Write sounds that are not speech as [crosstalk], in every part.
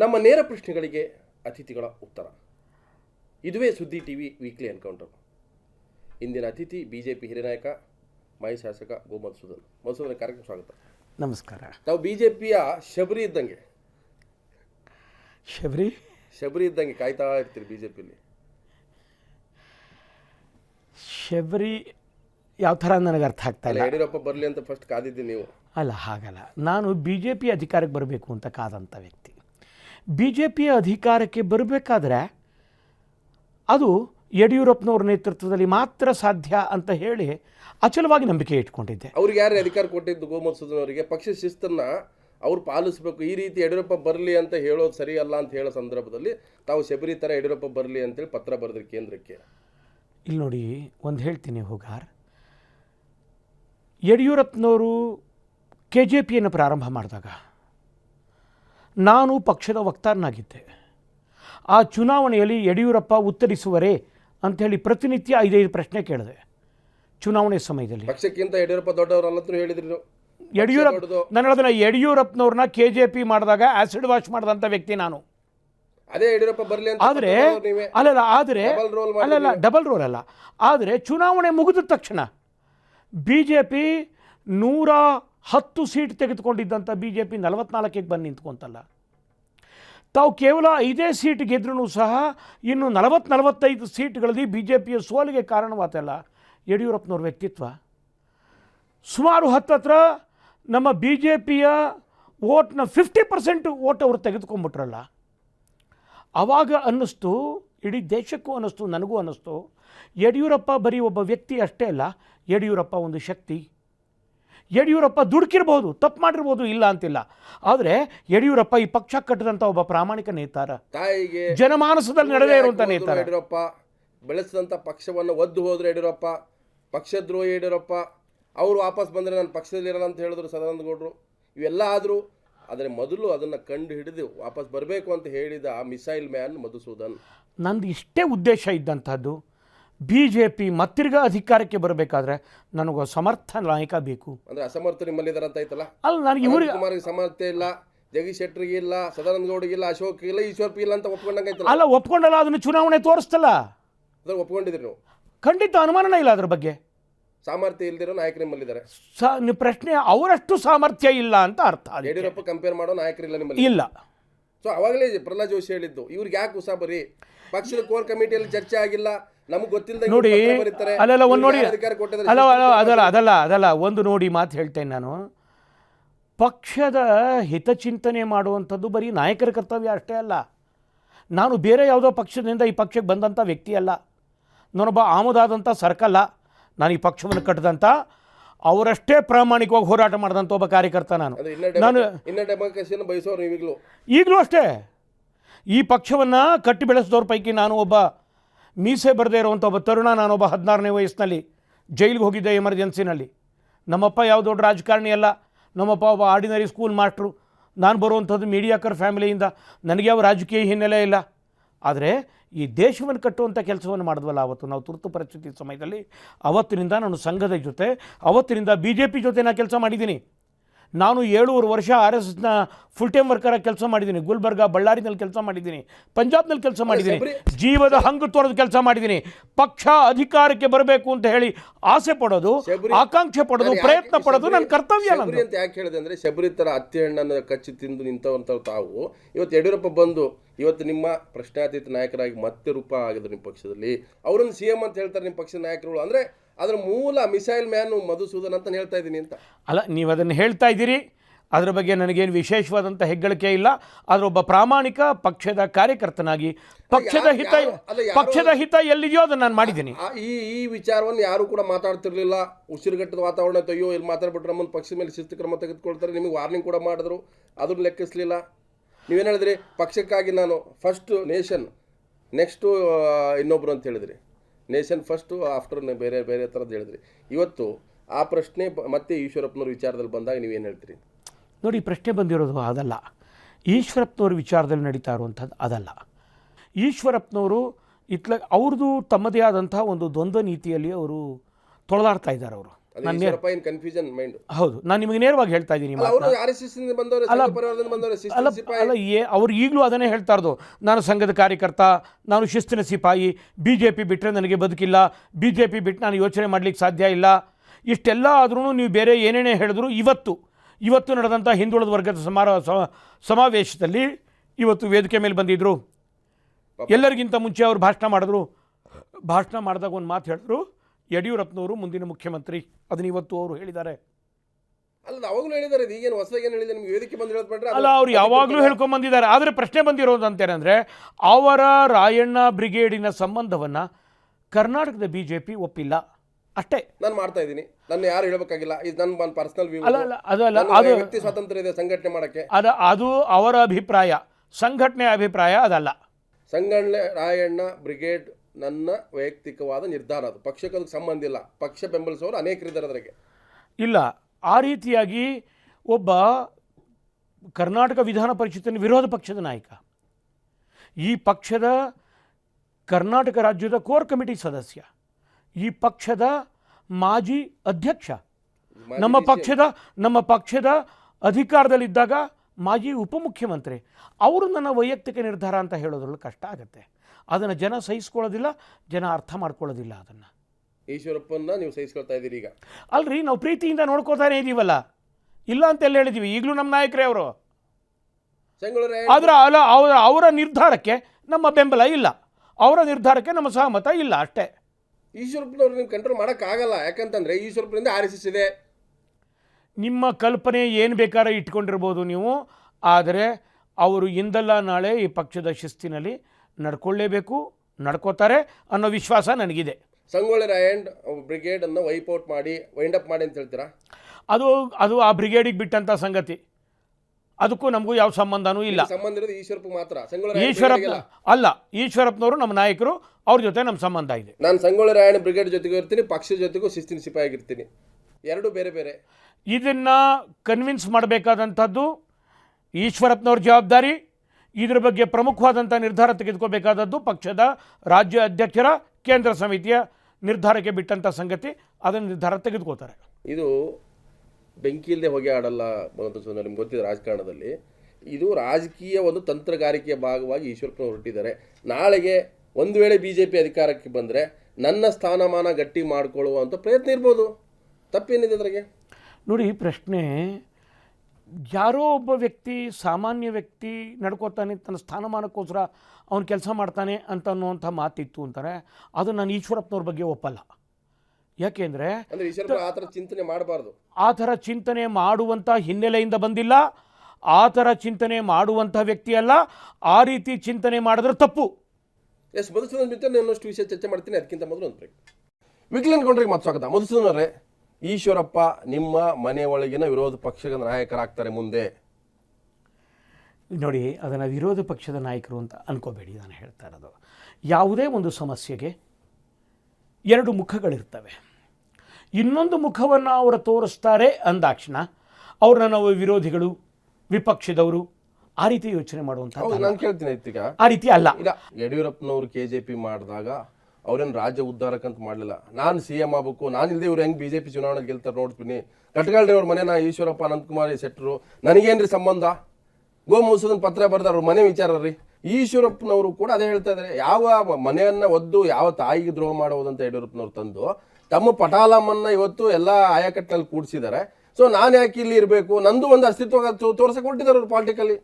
ನಮ್ಮ ನೇರ ಪ್ರಶ್ನೆಗಳಿಗೆ ಅತಿಥಿಗಳ ಉತ್ತರ. ಇದುವೇ ಸುದ್ದಿ ಟಿ ವಿ ವೀಕ್ಲಿ ಎನ್ಕೌಂಟರ್. ಇಂದಿನ ಅತಿಥಿ ಬಿ ಜೆ ಪಿ ಹಿರಿಯ ನಾಯಕ ಮಾಜಿ ಶಾಸಕ ಗೋ ಮಧುಸೂದನ್ ಮಧುಸೂದನ್ ಕಾರ್ಯಕ್ರಮ ಸ್ವಾಗತ. ನಮಸ್ಕಾರ. ತಾವು ಬಿ ಜೆ ಪಿಯ ಶಬರಿ ಇದ್ದಂಗೆ. ಶಬರಿ? ಶಬರಿ ಇದ್ದಂಗೆ ಕಾಯ್ತಾ ಇರ್ತೀರಿ ಬಿ ಜೆ ಪಿಲಿ ಶಬರಿ ಯಾವ ಥರ ನನಗೆ ಅರ್ಥ ಆಗ್ತಾ ಇಲ್ಲ. ಯಡಿಯೂರಪ್ಪ ಬರಲಿ ಅಂತ ಫಸ್ಟ್ ಕಾದಿದ್ದೀನಿ ನೀವು. ಅಲ್ಲ ಹಾಗಲ್ಲ. ನಾನು ಬಿ ಜೆ ಪಿ ಅಧಿಕಾರಕ್ಕೆ ಬರಬೇಕು ಅಂತ ಕಾದಂಥ ವ್ಯಕ್ತಿ. ಬಿ ಜೆ ಪಿ ಅಧಿಕಾರಕ್ಕೆ ಬರಬೇಕಾದ್ರೆ ಅದು ಯಡಿಯೂರಪ್ಪನವ್ರ ನೇತೃತ್ವದಲ್ಲಿ ಮಾತ್ರ ಸಾಧ್ಯ ಅಂತ ಹೇಳಿ ಅಚಲವಾಗಿ ನಂಬಿಕೆ ಇಟ್ಕೊಂಡಿದ್ದೆ. ಅವ್ರಿಗೆ ಯಾರು ಅಧಿಕಾರ ಕೊಟ್ಟಿದ್ದು ಗೋ ಮಧುಸೂದನ್ ಅವರಿಗೆ ಪಕ್ಷ ಶಿಸ್ತನ್ನು ಅವ್ರು ಪಾಲಿಸಬೇಕು. ಈ ರೀತಿ ಯಡಿಯೂರಪ್ಪ ಬರಲಿ ಅಂತ ಹೇಳೋದು ಸರಿ ಅಲ್ಲ ಅಂತ ಹೇಳೋ ಸಂದರ್ಭದಲ್ಲಿ ತಾವು ಶಬರಿ ಥರ ಯಡಿಯೂರಪ್ಪ ಬರಲಿ ಅಂತೇಳಿ ಪತ್ರ ಬರೆದ್ರಿ ಕೇಂದ್ರಕ್ಕೆ. ಇಲ್ಲಿ ನೋಡಿ ಒಂದು ಹೇಳ್ತೀನಿ ಹೋಗಾರ್. ಯಡಿಯೂರಪ್ಪನವರು ಕೆ ಜೆ ಪಿಯನ್ನು ಪ್ರಾರಂಭ ಮಾಡಿದಾಗ ನಾನು ಪಕ್ಷದ ವಕ್ತಾರನಾಗಿದ್ದೆ. ಆ ಚುನಾವಣೆಯಲ್ಲಿ ಯಡಿಯೂರಪ್ಪ ಉತ್ತರಿಸುವರೇ ಅಂಥೇಳಿ ಪ್ರತಿನಿತ್ಯ ಐದೈದು ಪ್ರಶ್ನೆ ಕೇಳಿದೆ. ಚುನಾವಣೆ ಸಮಯದಲ್ಲಿ. ಪಕ್ಷಕ್ಕಿಂತ ಯಡಿಯೂರಪ್ಪ ದೊಡ್ಡವರಲ್ಲ ಹೇಳಿದ್ರು ಯಡಿಯೂರಪ್ಪ. ನಾನು ಹೇಳಿದ್ರೆ ಯಡಿಯೂರಪ್ಪನವ್ರನ್ನ ಕೆ ಜೆ ಪಿ ಮಾಡಿದಾಗ ಆ್ಯಸಿಡ್ ವಾಶ್ ಮಾಡಿದಂಥ ವ್ಯಕ್ತಿ ನಾನು. ಅದೇ ಯಡಿಯೂರಪ್ಪ ಬರಲಿ ಅಂತ ಆದರೆ ಅಲ್ಲಲ್ಲ ಆದರೆ ಅಲ್ಲಲ್ಲ ಡಬಲ್ ರೋಲ್ ಅಲ್ಲ ಆದರೆ ಚುನಾವಣೆ ಮುಗಿದ ತಕ್ಷಣ ಬಿ ಜೆ ಪಿ ನೂರ ಹತ್ತು ಸೀಟ್ ತೆಗೆದುಕೊಂಡಿದ್ದಂಥ ಬಿ ಜೆ ಪಿ ನಲವತ್ನಾಲ್ಕಿಗೆ ಬಂದು ನಿಂತ್ಕೊಂತಲ್ಲ. ತಾವು ಕೇವಲ ಐದೇ ಸೀಟ್ ಗೆದ್ರೂ ಸಹ ಇನ್ನು ನಲವತ್ತು ನಲವತ್ತೈದು ಸೀಟ್ಗಳಲ್ಲಿ ಬಿ ಜೆ ಪಿಯ ಸೋಲಿಗೆ ಕಾರಣವಾತಲ್ಲ. ಯಡಿಯೂರಪ್ಪನವ್ರ ವ್ಯಕ್ತಿತ್ವ. ಸುಮಾರು ಹತ್ತತ್ರ ನಮ್ಮ ಬಿ ಜೆ ಪಿಯ ಓಟ್ನ ಫಿಫ್ಟಿ ಪರ್ಸೆಂಟ್ ಓಟ್ ಅವರು ತೆಗೆದುಕೊಂಡ್ಬಿಟ್ರಲ್ಲ ಆವಾಗ ಅನ್ನಿಸ್ತು, ಇಡೀ ದೇಶಕ್ಕೂ ಅನ್ನಿಸ್ತು, ನನಗೂ ಅನ್ನಿಸ್ತು, ಯಡಿಯೂರಪ್ಪ ಬರೀ ಒಬ್ಬ ವ್ಯಕ್ತಿ ಅಷ್ಟೇ ಅಲ್ಲ, ಯಡಿಯೂರಪ್ಪ ಒಂದು ಶಕ್ತಿ. ಯಡಿಯೂರಪ್ಪ ದುಡುಕಿರ್ಬೋದು ತಪ್ಪು ಮಾಡಿರ್ಬೋದು ಇಲ್ಲ ಅಂತಿಲ್ಲ. ಆದರೆ ಯಡಿಯೂರಪ್ಪ ಈ ಪಕ್ಷ ಕಟ್ಟಿದಂಥ ಒಬ್ಬ ಪ್ರಾಮಾಣಿಕ ನೇತಾರ. ತಾಯಿಗೆ ಜನಮಾನಸದಲ್ಲಿ ನಡೆದೇ ಇರುವಂಥ ನೇತಾರ. ಯಡಿಯೂರಪ್ಪ ಬೆಳೆಸಿದಂಥ ಪಕ್ಷವನ್ನು ಒದ್ದು ಹೋದ್ರು ಯಡಿಯೂರಪ್ಪ ಪಕ್ಷದ್ರೋಹಿ ಯಡಿಯೂರಪ್ಪ. ಅವರು ವಾಪಸ್ ಬಂದರೆ ನಾನು ಪಕ್ಷದಲ್ಲಿ ಇರಲ್ಲ ಅಂತ ಹೇಳಿದ್ರು ಸದಾನಂದ ಗೌಡರು. ಇವೆಲ್ಲ ಆದರೂ ಆದರೆ ಮೊದಲು ಅದನ್ನು ಕಂಡು ಹಿಡಿದು ವಾಪಸ್ ಬರಬೇಕು ಅಂತ ಹೇಳಿದ ಆ ಮಿಸೈಲ್ ಮ್ಯಾನ್ ಮಧುಸೂದನ್. ನಂದು ಇಷ್ಟೇ ಉದ್ದೇಶ ಇದ್ದಂಥದ್ದು ಬಿ ಜೆ ಪಿ ಮತ್ತಿರ್ಗ ಅಧಿಕಾರಕ್ಕೆ ಬರಬೇಕಾದ್ರೆ ನನಗೆ ಸಮರ್ಥ ನಾಯಕ ಬೇಕು. ಅಂದ್ರೆ ಅಸಮರ್ಥ ನಿಮ್ಮಲ್ಲಿದ್ದಾರೆ ಅಂತ ಐತಲ್ಲ ಅಲ್ಲ ನನಗೆ ಇವರಿಗೆ ಕುಮಾರಿಗೆ ಸಮರ್ಥ ಇಲ್ಲ ಜಗದೀಶ್ ಶೆಟ್ಟರಿಗೆ ಇಲ್ಲ ಸದಾನಂದ ಇಲ್ಲ ಅಶೋಕ್ ಇಲ್ಲ ಈಶ್ವರ್ ಇಲ್ಲ ಅಂತ ಒಪ್ಕೊಂಡಂಗೆ ಐತಲ್ಲ ಅಲ್ಲ ಒಪ್ಕೊಂಡಲ್ಲ ಅದನ್ನು ಚುನಾವಣೆ ತೋರಿಸ್ತಲ್ಲ. ಅದ್ರ ಒಪ್ಕೊಂಡಿದ್ರಿ ನೀವು? ಖಂಡಿತ ಅನುಮಾನನೇ ಇಲ್ಲ ಅದ್ರ ಬಗ್ಗೆ. ಸಾಮರ್ಥ್ಯ ಇಲ್ದಿರೋ ನಾಯಕರು ನಿಮ್ಮಲ್ಲಿದ್ದಾರೆ ಸ ನಿಮ್ಮ ಪ್ರಶ್ನೆ ಅವರಷ್ಟು ಸಾಮರ್ಥ್ಯ ಇಲ್ಲ ಅಂತ ಅರ್ಥ ಅದಕ್ಕೆ. ಯಡಿಯೂರಪ್ಪ ಕಂಪೇರ್ ಮಾಡೋ ನಾಯಕರಿಲ್ಲ ನಿಮ್ಮಲ್ಲಿ? ಇಲ್ಲ. ಸೊ ಅವಾಗಲೇ ಪ್ರಹ್ಲಾದ್ ಜೋಶಿ ಹೇಳಿದ್ದು ಇವ್ರಿಗೆ ಯಾಕೆ ಹುಸಾ ಬರೀ ಪಕ್ಷದ ಕೋರ್ ಕಮಿಟಿಯಲ್ಲಿ ಚರ್ಚೆ ಆಗಿಲ್ಲ ನೋಡಿ ಅಲ್ಲಲ್ಲ ಒಂದು ನೋಡಿ ಅಲ್ಲ ಅದಲ್ಲ ಅದಲ್ಲ ಅದಲ್ಲ ಒಂದು ನೋಡಿ ಮಾತು ಹೇಳ್ತೇನೆ ನಾನು. ಪಕ್ಷದ ಹಿತಚಿಂತನೆ ಮಾಡುವಂಥದ್ದು ಬರೀ ನಾಯಕರ ಕರ್ತವ್ಯ ಅಷ್ಟೇ ಅಲ್ಲ. ನಾನು ಬೇರೆ ಯಾವುದೋ ಪಕ್ಷದಿಂದ ಈ ಪಕ್ಷಕ್ಕೆ ಬಂದಂಥ ವ್ಯಕ್ತಿ ಅಲ್ಲ. ನಾನೊಬ್ಬ ಆಮದಾದಂಥ ಸರ್ಕಲ್ಲ ನಾನು ಈ ಪಕ್ಷವನ್ನು ಕಟ್ಟಿದಂಥ ಅವರಷ್ಟೇ ಪ್ರಾಮಾಣಿಕವಾಗಿ ಹೋರಾಟ ಮಾಡಿದಂಥ ಒಬ್ಬ ಕಾರ್ಯಕರ್ತ ನಾನು. ನಾನು ಈಗಲೂ ಅಷ್ಟೇ. ಈ ಪಕ್ಷವನ್ನು ಕಟ್ಟಿ ಬೆಳೆಸಿದವ್ರ ಪೈಕಿ ನಾನು ಒಬ್ಬ ಮೀಸೆ ಬರದೇ ಇರುವಂಥ ಒಬ್ಬ ತರುಣ ನಾನೊಬ್ಬ ಹದಿನಾರನೇ ವಯಸ್ಸಿನಲ್ಲಿ ಜೈಲಿಗೆ ಹೋಗಿದ್ದೆ ಎಮರ್ಜೆನ್ಸಿನಲ್ಲಿ. ನಮ್ಮಪ್ಪ ಯಾವ ದೊಡ್ಡ ರಾಜಕಾರಣಿ ಅಲ್ಲ. ನಮ್ಮಪ್ಪ ಒಬ್ಬ ಆರ್ಡಿನರಿ ಸ್ಕೂಲ್ ಮಾಸ್ಟ್ರು. ನಾನು ಬರುವಂಥದ್ದು ಮೀಡಿಯಾಕರ್ ಫ್ಯಾಮಿಲಿಯಿಂದ. ನನಗೆ ಯಾವ ರಾಜಕೀಯ ಹಿನ್ನೆಲೆ ಇಲ್ಲ. ಆದರೆ ಈ ದೇಶವನ್ನು ಕಟ್ಟುವಂಥ ಕೆಲಸವನ್ನು ಮಾಡಿದ್ವಲ್ಲ ಅವತ್ತು. ನಾವು ತುರ್ತು ಪರಿಸ್ಥಿತಿ ಸಮಯದಲ್ಲಿ ಅವತ್ತಿನಿಂದ ನಾನು ಸಂಘದ ಜೊತೆ, ಅವತ್ತಿನಿಂದ ಬಿ ಜೆ ಪಿ ಜೊತೆ ನಾನು ಕೆಲಸ ಮಾಡಿದ್ದೀನಿ. ನಾನು ಏಳುವರೆ ವರ್ಷ ಆರ್ ಎಸ್ ಎಸ್ನ ಫುಲ್ ಟೈಮ್ ವರ್ಕರಾಗಿ ಕೆಲಸ ಮಾಡಿದ್ದೀನಿ. ಗುಲ್ಬರ್ಗ ಬಳ್ಳಾರಿನಲ್ಲಿ ಕೆಲಸ ಮಾಡಿದ್ದೀನಿ. ಪಂಜಾಬ್ನಲ್ಲಿ ಕೆಲಸ ಮಾಡಿದ್ದೀನಿ. ಜೀವದ ಹಂಗು ತೋರದ ಕೆಲಸ ಮಾಡಿದ್ದೀನಿ. ಪಕ್ಷ ಅಧಿಕಾರಕ್ಕೆ ಬರಬೇಕು ಅಂತ ಹೇಳಿ ಆಸೆ ಪಡೋದು ಆಕಾಂಕ್ಷೆ ಪಡೋದು ಪ್ರಯತ್ನ ಪಡೋದು ನನ್ನ ಕರ್ತವ್ಯ ಅಂತ ಯಾಕೆ ಹೇಳಿದೆ ಅಂದ್ರೆ ಶಬರಿ ತರ ಹತ್ತಿ ಹಣ್ಣನ್ನು ಕಚ್ಚಿ ತಿಂದು ನಿಂತವಂತ ತಾವು. ಇವತ್ತು ಯಡಿಯೂರಪ್ಪ ಬಂದು ಇವತ್ತು ನಿಮ್ಮ ಪ್ರಶ್ನಾತೀತ ನಾಯಕರಾಗಿ ಮತ್ತೆ ರೂಪ ಆಗಿದ್ರು ನಿಮ್ಮ ಪಕ್ಷದಲ್ಲಿ. ಅವರನ್ನು ಸಿ ಎಂ ಅಂತ ಹೇಳ್ತಾರೆ ನಿಮ್ಮ ಪಕ್ಷದ ನಾಯಕರುಗಳು. ಅಂದ್ರೆ ಅದರ ಮೂಲ ಮಿಸೈಲ್ ಮ್ಯಾನ್ ಮಧುಸೂದನ್ ಅಂತ ಹೇಳ್ತಾ ಇದ್ದೀನಿ ಅಂತ. ಅಲ್ಲ ನೀವು ಅದನ್ನು ಹೇಳ್ತಾ ಇದ್ದೀರಿ. ಅದರ ಬಗ್ಗೆ ನನಗೇನು ವಿಶೇಷವಾದಂಥ ಹೆಗ್ಗಳಿಕೆ ಇಲ್ಲ. ಆದರೆ ಒಬ್ಬ ಪ್ರಾಮಾಣಿಕ ಪಕ್ಷದ ಕಾರ್ಯಕರ್ತನಾಗಿ ಪಕ್ಷದ ಹಿತ ಪಕ್ಷದ ಹಿತ ಎಲ್ಲಿದೆಯೋ ಅದನ್ನು ನಾನು ಮಾಡಿದ್ದೀನಿ. ಈ ಈ ವಿಚಾರವನ್ನು ಯಾರು ಕೂಡ ಮಾತಾಡ್ತಿರ್ಲಿಲ್ಲ. ಉಸಿರುಗಟ್ಟದ ವಾತಾವರಣ ತಯ್ಯೋ ಅಯ್ಯೋ ಇಲ್ಲಿ ಮಾತಾಡ್ಬಿಟ್ರೆ ನಮ್ಮನ್ನು ಪಕ್ಷದ ಮೇಲೆ ಶಿಸ್ತು ಕ್ರಮ ತೆಗೆದುಕೊಳ್ತಾರೆ. ನಿಮಗೆ ವಾರ್ನಿಂಗ್ ಕೂಡ ಮಾಡಿದ್ರು. ಅದನ್ನು ಲೆಕ್ಕಿಸ್ಲಿಲ್ಲ. ನೀವೇನು ಹೇಳಿದ್ರಿ? ಪಕ್ಷಕ್ಕಾಗಿ ನಾನು ಫಸ್ಟ್ ನೇಷನ್ ನೆಕ್ಸ್ಟು ಇನ್ನೊಬ್ರು ಅಂತ ಹೇಳಿದ್ರಿ. ನೇಷನ್ ಫಸ್ಟು ಆಫ್ಟರ್ ಬೇರೆ ಬೇರೆ ಥರದ್ದು ಹೇಳಿದ್ರಿ. ಇವತ್ತು ಆ ಪ್ರಶ್ನೆ ಮತ್ತೆ ಈಶ್ವರಪ್ಪನವ್ರ ವಿಚಾರದಲ್ಲಿ ಬಂದಾಗ ನೀವೇನು ಹೇಳ್ತೀರಿ? ನೋಡಿ ಪ್ರಶ್ನೆ ಬಂದಿರೋದು ಅದಲ್ಲ. ಈಶ್ವರಪ್ಪನವ್ರ ವಿಚಾರದಲ್ಲಿ ನಡೀತಾ ಇರುವಂಥದ್ದು ಅದಲ್ಲ. ಈಶ್ವರಪ್ಪನವರು ಇತ್ಲ, ಅವ್ರದ್ದು ತಮ್ಮದೇ ಆದಂಥ ಒಂದು ದ್ವಂದ್ವ ನೀತಿಯಲ್ಲಿ ಅವರು ತೊಳೆದಾಡ್ತಾ ಇದ್ದಾರೆ ಅವರು. ಇನ್ ಕನ್ಫ್ಯೂಷನ್ ಮೈಂಡ್ ಹೌದು ನಾನು ನಿಮಗೆ ನೇರವಾಗಿ ಹೇಳ್ತಾ ಇದ್ದೀನಿ ಅಲ್ಲ ಏ ಅವ್ರು ಈಗಲೂ ಅದನ್ನೇ ಹೇಳ್ತಾ ಇರೋದು. ನಾನು ಸಂಘದ ಕಾರ್ಯಕರ್ತ ನಾನು ಶಿಸ್ತಿನ ಸಿಪಾಯಿ ಬಿ ಜೆ ಪಿ ಬಿಟ್ಟರೆ ನನಗೆ ಬದುಕಿಲ್ಲ. ಬಿ ಜೆ ಪಿ ಬಿಟ್ಟು ನಾನು ಯೋಚನೆ ಮಾಡ್ಲಿಕ್ಕೆ ಸಾಧ್ಯ ಇಲ್ಲ. ಇಷ್ಟೆಲ್ಲ ಆದ್ರೂ ನೀವು ಬೇರೆ ಏನೇನೇ ಹೇಳಿದ್ರು ಇವತ್ತು ಇವತ್ತು ನಡೆದಂಥ ಹಿಂದುಳಿದ ವರ್ಗದ ಸಮಾರ ಸಮಾವೇಶದಲ್ಲಿ ಇವತ್ತು ವೇದಿಕೆ ಮೇಲೆ ಬಂದಿದ್ದರು ಎಲ್ಲರಿಗಿಂತ ಮುಂಚೆ ಅವರು ಭಾಷಣ ಮಾಡಿದ್ರು. ಭಾಷಣ ಮಾಡಿದಾಗ ಒಂದು ಮಾತು ಹೇಳಿದ್ರು. ಯಡಿಯೂರಪ್ಪನವರು ಮುಂದಿನ ಮುಖ್ಯಮಂತ್ರಿ. ಅದನ್ನ ಇವತ್ತು ಅವರು ಹೇಳಿದ್ದಾರೆ. ಅಲ್ಲ ಅವಾಗಲೂ ಹೇಳಿದ್ದಾರೆ ಈಗೇನು ಹೊಸದಾಗಿ ಏನು ಹೇಳಿದೆ ನಿಮ್ಗೆ ವೇದಿಕೆ ಬಂದು ಹೇಳೋದು ಅಲ್ಲ ಅವ್ರು ಯಾವಾಗಲೂ ಹೇಳ್ಕೊಂಡು ಬಂದಿದ್ದಾರೆ. ಆದರೆ ಪ್ರಶ್ನೆ ಬಂದಿರೋದು ಅಂತೇನೆಂದರೆ ಅವರ ರಾಯಣ್ಣ ಬ್ರಿಗೇಡಿನ ಸಂಬಂಧವನ್ನು ಕರ್ನಾಟಕದ ಬಿ ಜೆ ಪಿ ಒಪ್ಪಿಲ್ಲ. ಅಷ್ಟೇ. ನಾನು ಮಾಡ್ತಾ ಇದ್ದೀನಿ. ನನ್ನ ಯಾರು ಹೇಳಬೇಕಾಗಿಲ್ಲ. ಇದು ನನ್ನ ಪರ್ಸನಲ್ ವ್ಯೂ ಅಲ್ಲ ಅಲ್ಲ ಅದು ಅಲ್ಲ ಅದು ವ್ಯಕ್ತಿ ಸ್ವಾತಂತ್ರ್ಯ ಇದೆ ಸಂಘಟನೆ ಮಾಡೋಕ್ಕೆ. ಅದು ಅದು ಅವರ ಅಭಿಪ್ರಾಯ. ಸಂಘಟನೆ ಅಭಿಪ್ರಾಯ ಅದಲ್ಲ. ಸಂಘಟನೆ ರಾಯಣ್ಣ ಬ್ರಿಗೇಡ್ ನನ್ನ ವೈಯಕ್ತಿಕವಾದ ನಿರ್ಧಾರ ಅದು. ಪಕ್ಷಕ್ಕೆ ಅದಕ್ಕೆ ಸಂಬಂಧ ಇಲ್ಲ. ಪಕ್ಷ ಬೆಂಬಲಿಸೋರು ಅನೇಕರಿದ್ದಾರೆ ಅದರಿಗೆ ಇಲ್ಲ ಆ ರೀತಿಯಾಗಿ ಒಬ್ಬ ಕರ್ನಾಟಕ ವಿಧಾನ ಪರಿಷತ್ತಿನ ವಿರೋಧ ಪಕ್ಷದ ನಾಯಕ. ಈ ಪಕ್ಷದ ಕರ್ನಾಟಕ ರಾಜ್ಯದ ಕೋರ್ ಕಮಿಟಿ ಸದಸ್ಯ. ಈ ಪಕ್ಷದ ಮಾಜಿ ಅಧ್ಯಕ್ಷ. ನಮ್ಮ ಪಕ್ಷದ ನಮ್ಮ ಪಕ್ಷದ ಅಧಿಕಾರದಲ್ಲಿದ್ದಾಗ ಮಾಜಿ ಉಪಮುಖ್ಯಮಂತ್ರಿ. ಅವರು ನನ್ನ ವೈಯಕ್ತಿಕ ನಿರ್ಧಾರ ಅಂತ ಹೇಳೋದ್ರಲ್ಲಿ ಕಷ್ಟ ಆಗುತ್ತೆ. ಅದನ್ನು ಜನ ಸಹಿಸ್ಕೊಳ್ಳೋದಿಲ್ಲ ಜನ ಅರ್ಥ ಮಾಡ್ಕೊಳ್ಳೋದಿಲ್ಲ ಅದನ್ನು. ಈಶ್ವರಪ್ಪನ್ನ ನೀವು ಸಹಿಸ್ಕೊಳ್ತಾ ಇದ್ದೀರಿ ಈಗ. ಅಲ್ರಿ ನಾವು ಪ್ರೀತಿಯಿಂದ ನೋಡ್ಕೋತಾನೆ ಇದ್ದೀವಲ್ಲ ಇಲ್ಲ ಅಂತೆಲ್ಲ ಹೇಳಿದ್ದೀವಿ ಈಗಲೂ ನಮ್ಮ ನಾಯಕರೇ ಅವರು. ಆದರೆ ಅಲ್ಲ ಅವರ ಅವರ ನಿರ್ಧಾರಕ್ಕೆ ನಮ್ಮ ಬೆಂಬಲ ಇಲ್ಲ. ಅವರ ನಿರ್ಧಾರಕ್ಕೆ ನಮ್ಮ ಸಹಮತ ಇಲ್ಲ ಅಷ್ಟೇ. ಈಶ್ವರಪ್ಪನವ್ರು ನೀವು ಕಂಟ್ರೋಲ್ ಮಾಡೋಕ್ಕಾಗಲ್ಲ. ಯಾಕಂತಂದರೆ ಈಶ್ವರಪ್ಪನಿಂದ ಆರ್ ಎಸ್ ಎಸ್ ಇದೆ ನಿಮ್ಮ ಕಲ್ಪನೆ ಏನು ಬೇಕಾದ್ರೆ ಇಟ್ಕೊಂಡಿರ್ಬೋದು ನೀವು. ಆದರೆ ಅವರು ಇಂದಲ್ಲ ನಾಳೆ ಈ ಪಕ್ಷದ ಶಿಸ್ತಿನಲ್ಲಿ ನಡ್ಕೊಳ್ಳೇಬೇಕು ನಡ್ಕೋತಾರೆ ಅನ್ನೋ ವಿಶ್ವಾಸ ನನಗಿದೆ. ಸಂಗೊಳ್ಳಿ ರಾಯಂಡ್ ಬ್ರಿಗೇಡ್ ಅನ್ನು ವೈಪೌಟ್ ಮಾಡಿ ವೈಂಡ್ ಅಪ್ ಮಾಡಿ ಅಂತ ಹೇಳ್ತೀರಾ? ಅದು ಅದು ಆ ಬ್ರಿಗೇಡಿಗೆ ಬಿಟ್ಟಂಥ ಸಂಗತಿ. ಅದಕ್ಕೂ ನಮಗೂ ಯಾವ ಸಂಬಂಧನೂ ಇಲ್ಲ. ಸಂಬಂಧ ಇರೋದು ಈಶ್ವರಪ್ಪ ಮಾತ್ರ. ಸಂಗೊಳ್ಳಿ ಈಶ್ವರಪ್ಪ ಅಲ್ಲ. ಈಶ್ವರಪ್ಪನವರು ನಮ್ಮ ನಾಯಕರು ಅವ್ರ ಜೊತೆ ನಮ್ಮ ಸಂಬಂಧ ಇದೆ. ನಾನು ಸಂಗೊಳ್ಳಿ ರಾಯಣ್ಣ ಬ್ರಿಗೇಡ್ ಜೊತೆಗೂ ಇರ್ತೀನಿ ಪಕ್ಷದ ಜೊತೆಗೂ ಶಿಸ್ತಿನ ಸಿಪಾಯಿಯಾಗಿರ್ತೀನಿ. ಎರಡು ಬೇರೆ ಬೇರೆ. ಇದನ್ನು ಕನ್ವಿನ್ಸ್ ಮಾಡಬೇಕಾದಂಥದ್ದು ಈಶ್ವರಪ್ಪನವ್ರ ಜವಾಬ್ದಾರಿ ಇದ್ರ ಬಗ್ಗೆ ಪ್ರಮುಖವಾದಂಥ ನಿರ್ಧಾರ ತೆಗೆದುಕೋಬೇಕಾದದ್ದು ಪಕ್ಷದ ರಾಜ್ಯ ಅಧ್ಯಕ್ಷರ ಕೇಂದ್ರ ಸಮಿತಿಯ ನಿರ್ಧಾರಕ್ಕೆ ಬಿಟ್ಟಂಥ ಸಂಗತಿ. ಅದನ್ನು ನಿರ್ಧಾರ ತೆಗೆದುಕೋತಾರೆ ಇದು ಬೆಂಕಿ ಇಲ್ಲದೆ ಹೊಗೆ ಆಡಲ್ಲ ಮಧುಸೂದನ್ ನಿಮ್ಗೆ ಗೊತ್ತಿದೆ ರಾಜಕಾರಣದಲ್ಲಿ. ಇದು ರಾಜಕೀಯ ಒಂದು ತಂತ್ರಗಾರಿಕೆಯ ಭಾಗವಾಗಿ ಈಶ್ವರಪ್ಪ ಹೊರಟಿದ್ದಾರೆ ನಾಳೆಗೆ ಒಂದು ವೇಳೆ ಬಿ ಜೆ ಪಿ ಅಧಿಕಾರಕ್ಕೆ ಬಂದರೆ ನನ್ನ ಸ್ಥಾನಮಾನ ಗಟ್ಟಿ ಮಾಡಿಕೊಳ್ಳುವಂಥ ಪ್ರಯತ್ನ ಇರ್ಬೋದು. ತಪ್ಪೇನಿದೆ ಅದ್ರಾಗೆ? ನೋಡಿ ಈ ಪ್ರಶ್ನೆ ಯಾರೋ ಒಬ್ಬ ವ್ಯಕ್ತಿ ಸಾಮಾನ್ಯ ವ್ಯಕ್ತಿ ನಡ್ಕೋತಾನೆ ತನ್ನ ಸ್ಥಾನಮಾನಕ್ಕೋಸ್ಕರ ಅವನು ಕೆಲಸ ಮಾಡ್ತಾನೆ ಅಂತ ಅನ್ನುವಂಥ ಮಾತಿತ್ತು ಅಂತಾರೆ. ಅದು ನಾನು ಈಶ್ವರಪ್ಪನವ್ರ ಬಗ್ಗೆ ಒಪ್ಪಲ್ಲ. ಯಾಕೆಂದರೆ ಆ ಥರ ಚಿಂತನೆ ಮಾಡಬಾರ್ದು. ಆ ಥರ ಚಿಂತನೆ ಮಾಡುವಂಥ ಹಿನ್ನೆಲೆಯಿಂದ ಬಂದಿಲ್ಲ. ಆ ಥರ ಚಿಂತನೆ ಮಾಡುವಂಥ ವ್ಯಕ್ತಿ ಅಲ್ಲ. ಆ ರೀತಿ ಚಿಂತನೆ ಮಾಡಿದ್ರೆ ತಪ್ಪು. ಎಸ್ ಮಧುಸೂದನ್ ಮಿತ್ರ ನಾನು ಇನ್ನಷ್ಟು ವಿಷಯ ಚರ್ಚೆ ಮಾಡ್ತೀನಿ. ಅದಕ್ಕಿಂತ ಮೊದಲು ಒಂದು ಬ್ರೇಕ್ ವಿಕ್ಲನ್ ಕೊಂಡ್ರಿಗೆ ಮತ್ತೆ ಸ್ವಾಗತ. ಮಧುಸೂದನ್ ಅವರೇ ಈಶ್ವರಪ್ಪ ನಿಮ್ಮ ಮನೆ ಒಳಗಿನ ವಿರೋಧ ಪಕ್ಷದ ನಾಯಕರಾಗ್ತಾರೆ ಮುಂದೆ. ನೋಡಿ ಅದನ್ನು ವಿರೋಧ ಪಕ್ಷದ ನಾಯಕರು ಅಂತ ಅನ್ಕೋಬೇಡಿ ನಾನು ಹೇಳ್ತಾ ಇರೋದು. ಯಾವುದೇ ಒಂದು ಸಮಸ್ಯೆಗೆ ಎರಡು ಮುಖಗಳಿರ್ತವೆ. ಇನ್ನೊಂದು ಮುಖವನ್ನು ಅವರು ತೋರಿಸ್ತಾರೆ ಅಂದಾಕ್ಷಣ ಅವ್ರನ್ನ ನಾವು ವಿರೋಧಿಗಳು ವಿಪಕ್ಷದವರು ಆ ರೀತಿ ಯೋಚನೆ ಮಾಡುವಂಥ ನಾನು ಕೇಳ್ತೀನಿ ಈಗ. ಆ ರೀತಿ ಅಲ್ಲ. ಯಡಿಯೂರಪ್ಪನವರು ಯಡಿಯೂರಪ್ಪನವ್ರು ಕೆ ಜೆ ಪಿ ಮಾಡಿದಾಗ ಅವ್ರೇನು ರಾಜ್ಯ ಉದ್ಧಾರಕ್ಕಂತ ಮಾಡಲಿಲ್ಲ. ನಾನು ಸಿ ಎಂ ಆಗಬೇಕು, ನಾನು ಇಲ್ಲದೆ ಇವ್ರು ಹೆಂಗೆ ಬಿ ಜೆ ಪಿ ಚುನಾವಣೆ ಗೆಲ್ತಾರೆ ನೋಡ್ತೀನಿ. ಅವ್ರ ಮನೆನ ಈಶ್ವರಪ್ಪ, ಅನಂತಕುಮಾರ್ ಶೆಟ್ಟರು ನನಗೇನ್ರಿ ಸಂಬಂಧ? ಗೋ ಮುಸದನ್ ಪತ್ರ ಬರ್ದಾರ ಅವ್ರ ಮನೆ ವಿಚಾರ ರೀ. ಈಶ್ವರಪ್ಪನವರು ಕೂಡ ಅದೇ ಹೇಳ್ತಾ ಇದ್ದಾರೆ ಯಾವ ಮನೆಯನ್ನು ಒದ್ದು, ಯಾವ ತಾಯಿಗೆ ದ್ರೋಹ ಮಾಡೋದಂತ ಯಡಿಯೂರಪ್ಪನವ್ರು ತಂದು, ತಮ್ಮ ಪಟಾಲಮ್ಮನ್ನ ಇವತ್ತು ಎಲ್ಲ ಆಯಕಟ್ಟಿನಲ್ಲಿ ಕೂಡಿಸಿದ್ದಾರೆ ಸೊ ನಾನು ಯಾಕೆ ಇಲ್ಲಿ ಇರಬೇಕು? ನಂದು ಒಂದು ಅಸ್ತಿತ್ವ ತೋರ್ಸಕ್ಕೆ ಹೊರಟಿದ್ದಾರೆ ಅವ್ರು ಪಾಲಿಟಿಕಲಿ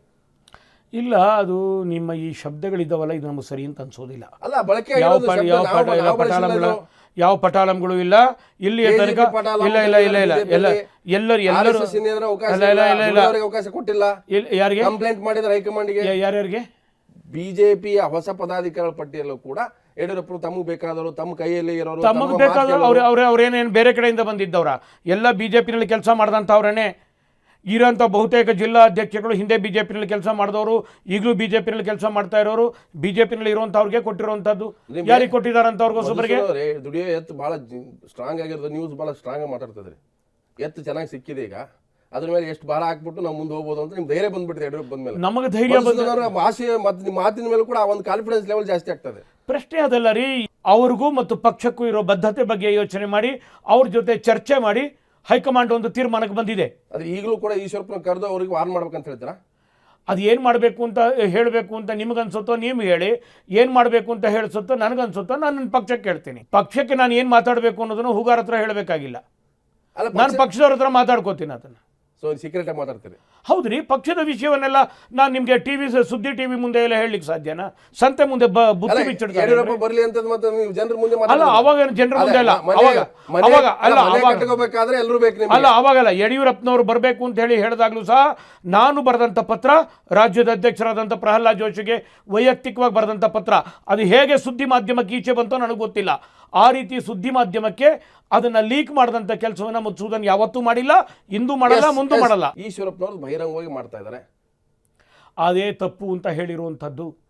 ಇಲ್ಲ ಅದು ನಿಮ್ಮ ಈ ಶಬ್ದಗಳಿದ್ದಾವಲ್ಲ ಇದು ನಮಗೆ ಸರಿ ಅಂತ ಅನ್ಸೋದಿಲ್ಲ. ಅಲ್ಲ ಬಳಕೆ ಯಾವ ಪ- ಪಟ ಪಟಾಲಂಗಳು. ಯಾವ ಪಟಾಲಂಗಳು ಇಲ್ಲ. ಇಲ್ಲಿ KGP ತನಕ ಪಟಾಲ ಇಲ್ಲ ಇಲ್ಲ ಇಲ್ಲ ಇಲ್ಲ BJP ಎಲ್ಲ ಎಲ್ಲರೂ ಎಲ್ಲರೂ RSS ಇನ್ನೇನಾದ್ರೂ ಅವಕಾಶ ಇಲ್ಲ ಇಲ್ಲ? ಇಲ್ಲ ಇಲ್ಲ. ಉಳಿದವರಿಗೆ ಅವಕಾಶ ಕೊಟ್ಟಿಲ್ಲ? ಇಲ್ಲ ಯಾರಿಗೆ? ಕಂಪ್ಲೇಂಟ್ ಮಾಡಿದ್ರೆ ಹೈಕಮಾಂಡ್ಗೆ? ಯಾ- ಯಾರ್ಯಾರಿಗೆ? ಬಿಜೆಪಿಯ ಹೊಸ ಪದಾಧಿಕಾರಿಗಳ ಪಟ್ಟಿಯಲ್ಲೂ ಕೂಡ ಯಡಿಯೂರಪ್ಪರು ತಮಗ್ ಬೇಕಾದವರು ತಮ್ಮ ಕೈಯಲ್ಲಿ ಇರೋರು ತಮಗೆ ತಮ್ಮ ಬೇಕಾದ ಮಾತು ಅವ್ರ ಅವ್ರ ಅವ್ರೇನೇನು ಬೇರೆ ಕಡೆಯಿಂದ ಬಂದಿದ್ದವ್ರ? ಎಲ್ಲ ಬಿ ಜೆ ಪಿನಲ್ಲಿ ಕೆಲಸ ಮಾಡಿದಂಥವ್ರನ್ನೇ ಇರೋಂಥ ಬಹುತೇಕ ಜಿಲ್ಲಾ ಅಧ್ಯಕ್ಷಗಳು ಹಿಂದೆ ಬಿ ಜೆ ಪಿನಲ್ಲಿ ಕೆಲಸ ಮಾಡಿದವರು ಈಗಲೂ ಬಿ ಜೆ ಪಿನಲ್ಲಿ ಕೆಲಸ ಮಾಡ್ತಾ ಇರೋರು ಬಿ ಜೆ ಪಿನಲ್ಲಿ ಇರುವಂಥವ್ರಿಗೆ ಕೊಟ್ಟಿರುವಂಥದ್ದು ಯಾರಿಗೆ ಕೊಟ್ಟಿದ್ದಾರಂಥವ್ರಿಗೋಸ್ಕರಿಗೆ ಮಧುಸೂದನ್ ಅವರೇ, ದುಡಿಯೋ ಎತ್ತು ಭಾಳ ಸ್ಟ್ರಾಂಗ್ ಆಗಿರೋದು ನ್ಯೂಸ್ ಭಾಳ ಸ್ಟ್ರಾಂಗ್ ಆಗಿ ಮಾತಾಡ್ತದ್ರಿ. ಎತ್ತು ಚೆನ್ನಾಗಿ ಸಿಕ್ಕಿದೆ ಈಗ. ಅದ್ರ ಮೇಲೆ ಎಷ್ಟು ಭಾರ ಹಾಕ್ಬಿಟ್ಟು ನಾವು ಮುಂದೆ ಹೋಗ್ಬೋದು ಅಂತ ನಿಮ್ ಧೈರ್ಯ ಬಂದ್ಬಿಟ್ಟಿದೆ ಯಡಿಯೂರಪ್ಪ ಬಂದ್ಮೇಲೆ. ನಮಗೆ ಧೈರ್ಯ ಬಂದ ಭಾಷೆ ಮತ್ತು ನಿಮ್ಮ ಮಾತಿನ ಮೇಲೆ ಕೂಡ ಒಂದು ಕಾನ್ಫಿಡೆನ್ಸ್ ಲೆವೆಲ್ ಜಾಸ್ತಿ ಆಗ್ತದೆ. ಪ್ರಶ್ನೆ ಅದಲ್ಲ ರೀ ಅವ್ರಿಗೂ ಮತ್ತು ಪಕ್ಷಕ್ಕೂ ಇರೋ ಬದ್ಧತೆ ಬಗ್ಗೆ ಯೋಚನೆ ಮಾಡಿ ಅವ್ರ ಜೊತೆ ಚರ್ಚೆ ಮಾಡಿ ಹೈಕಮಾಂಡ್ ಒಂದು ತೀರ್ಮಾನಕ್ಕೆ ಬಂದಿದೆ. ಆದ್ರೆ ಈಗಲೂ ಕೂಡ ಈಶ್ವರಪ್ಪನ ಕರೆದು ಅವ್ರಿಗೆ ವಾರ್ನ್ ಮಾಡ್ಬೇಕಂತ ಹೇಳ್ತೀರಾ ಅದು ಏನು ಮಾಡಬೇಕು ಅಂತ ಹೇಳಬೇಕು ಅಂತ ನಿಮಗನ್ಸುತ್ತೋ ನೀವು ಹೇಳಿ ಏನು ಮಾಡಬೇಕು ಅಂತ ಹೇಳಿಸುತ್ತೋ ನನಗನ್ಸುತ್ತೋ ನಾನು ನನ್ನ ಪಕ್ಷಕ್ಕೆ ಹೇಳ್ತೀನಿ ಪಕ್ಷಕ್ಕೆ ನಾನು ಏನು ಮಾತಾಡಬೇಕು ಅನ್ನೋದನ್ನು ಹುಗಾರ ಹತ್ರ ಹೇಳಬೇಕಾಗಿಲ್ಲ. ನಾನು ಪಕ್ಷದವ್ರ ಹತ್ರ ಮಾತಾಡ್ಕೋತೀನಿ ಅದನ್ನು. ಸೊ ಸೀಕ್ರೆಟ್ ಆಗಿ ಮಾತಾಡ್ತೀರಿ ಹೌದ್ರಿ? ಪಕ್ಷದ ವಿಷಯವನ್ನೆಲ್ಲ ನಾನು ನಿಮಗೆ ಟಿ ವಿ ಸುದ್ದಿ ಟಿ ವಿ ಮುಂದೆ ಎಲ್ಲ ಹೇಳಲಿಕ್ಕೆ ಸಾಧ್ಯನಾ? ಸಂತೆ ಮುಂದೆ ಬ ಬುತ್ತಿ ಬಿಚ್ಚಿಡ್ತಾರೆ ಯಡಿಯೂರಪ್ಪ ಬರ್ಲಿ ಅಂತ ಮತ್ತೆ ನೀವು ಜನರ ಮುಂದೆ ಅಲ್ಲ ಅವಾಗ ಜನರ ಮುಂದೆ ಅಲ್ಲ ಮನೆ- ಅವಾಗ ಮನೆ- ಅವಾಗ ಅಲ್ಲ ಮನೆ ಅವಾಗ. ಕಟ್ಕೋಬೇಕಾದ್ರೆ ಎಲ್ಲರೂ ಬೇಕು ನಿಮ್ಗೆ. ಅಲ್ಲ ಅವಾಗಲ್ಲ ಯಡಿಯೂರಪ್ಪನವರು ಬರಬೇಕು ಅಂತ ಹೇಳಿ ಹೇಳಿದಾಗಲೂ ಸಹ ನಾನು ಬರೆದಂಥ ಪತ್ರ ರಾಜ್ಯದ ಅಧ್ಯಕ್ಷರಾದಂಥ ಪ್ರಹ್ಲಾದ್ ಜೋಶಿಗೆ ವೈಯಕ್ತಿಕವಾಗಿ ಬರೆದಂಥ ಪತ್ರ. ಅದು ಹೇಗೆ ಸುದ್ದಿ ಮಾಧ್ಯಮಕ್ಕೆ ಈಚೆ ಬಂತೋ ನನಗೆ ಗೊತ್ತಿಲ್ಲ. ಆ ರೀತಿ ಸುದ್ದಿ ಮಾಧ್ಯಮಕ್ಕೆ ಅದನ್ನ ಲೀಕ್ ಮಾಡಿದಂಥ ಕೆಲಸವನ್ನ ಮುಚ್ಚುವುದನ್ನು ಯಾವತ್ತೂ ಮಾಡಿಲ್ಲ ಇಂದು ಮಾಡಲ್ಲ ಮುಂದೆ. ಮಾಡಲ್ಲ. ಈಶ್ವರಪ್ಪನವ್ರು ಬಹಿರಂಗವಾಗಿ ಮಾಡ್ತಾ ಇದ್ದಾರೆ ಅದೇ ತಪ್ಪು ಅಂತ ಹೇಳಿರುವಂಥದ್ದು.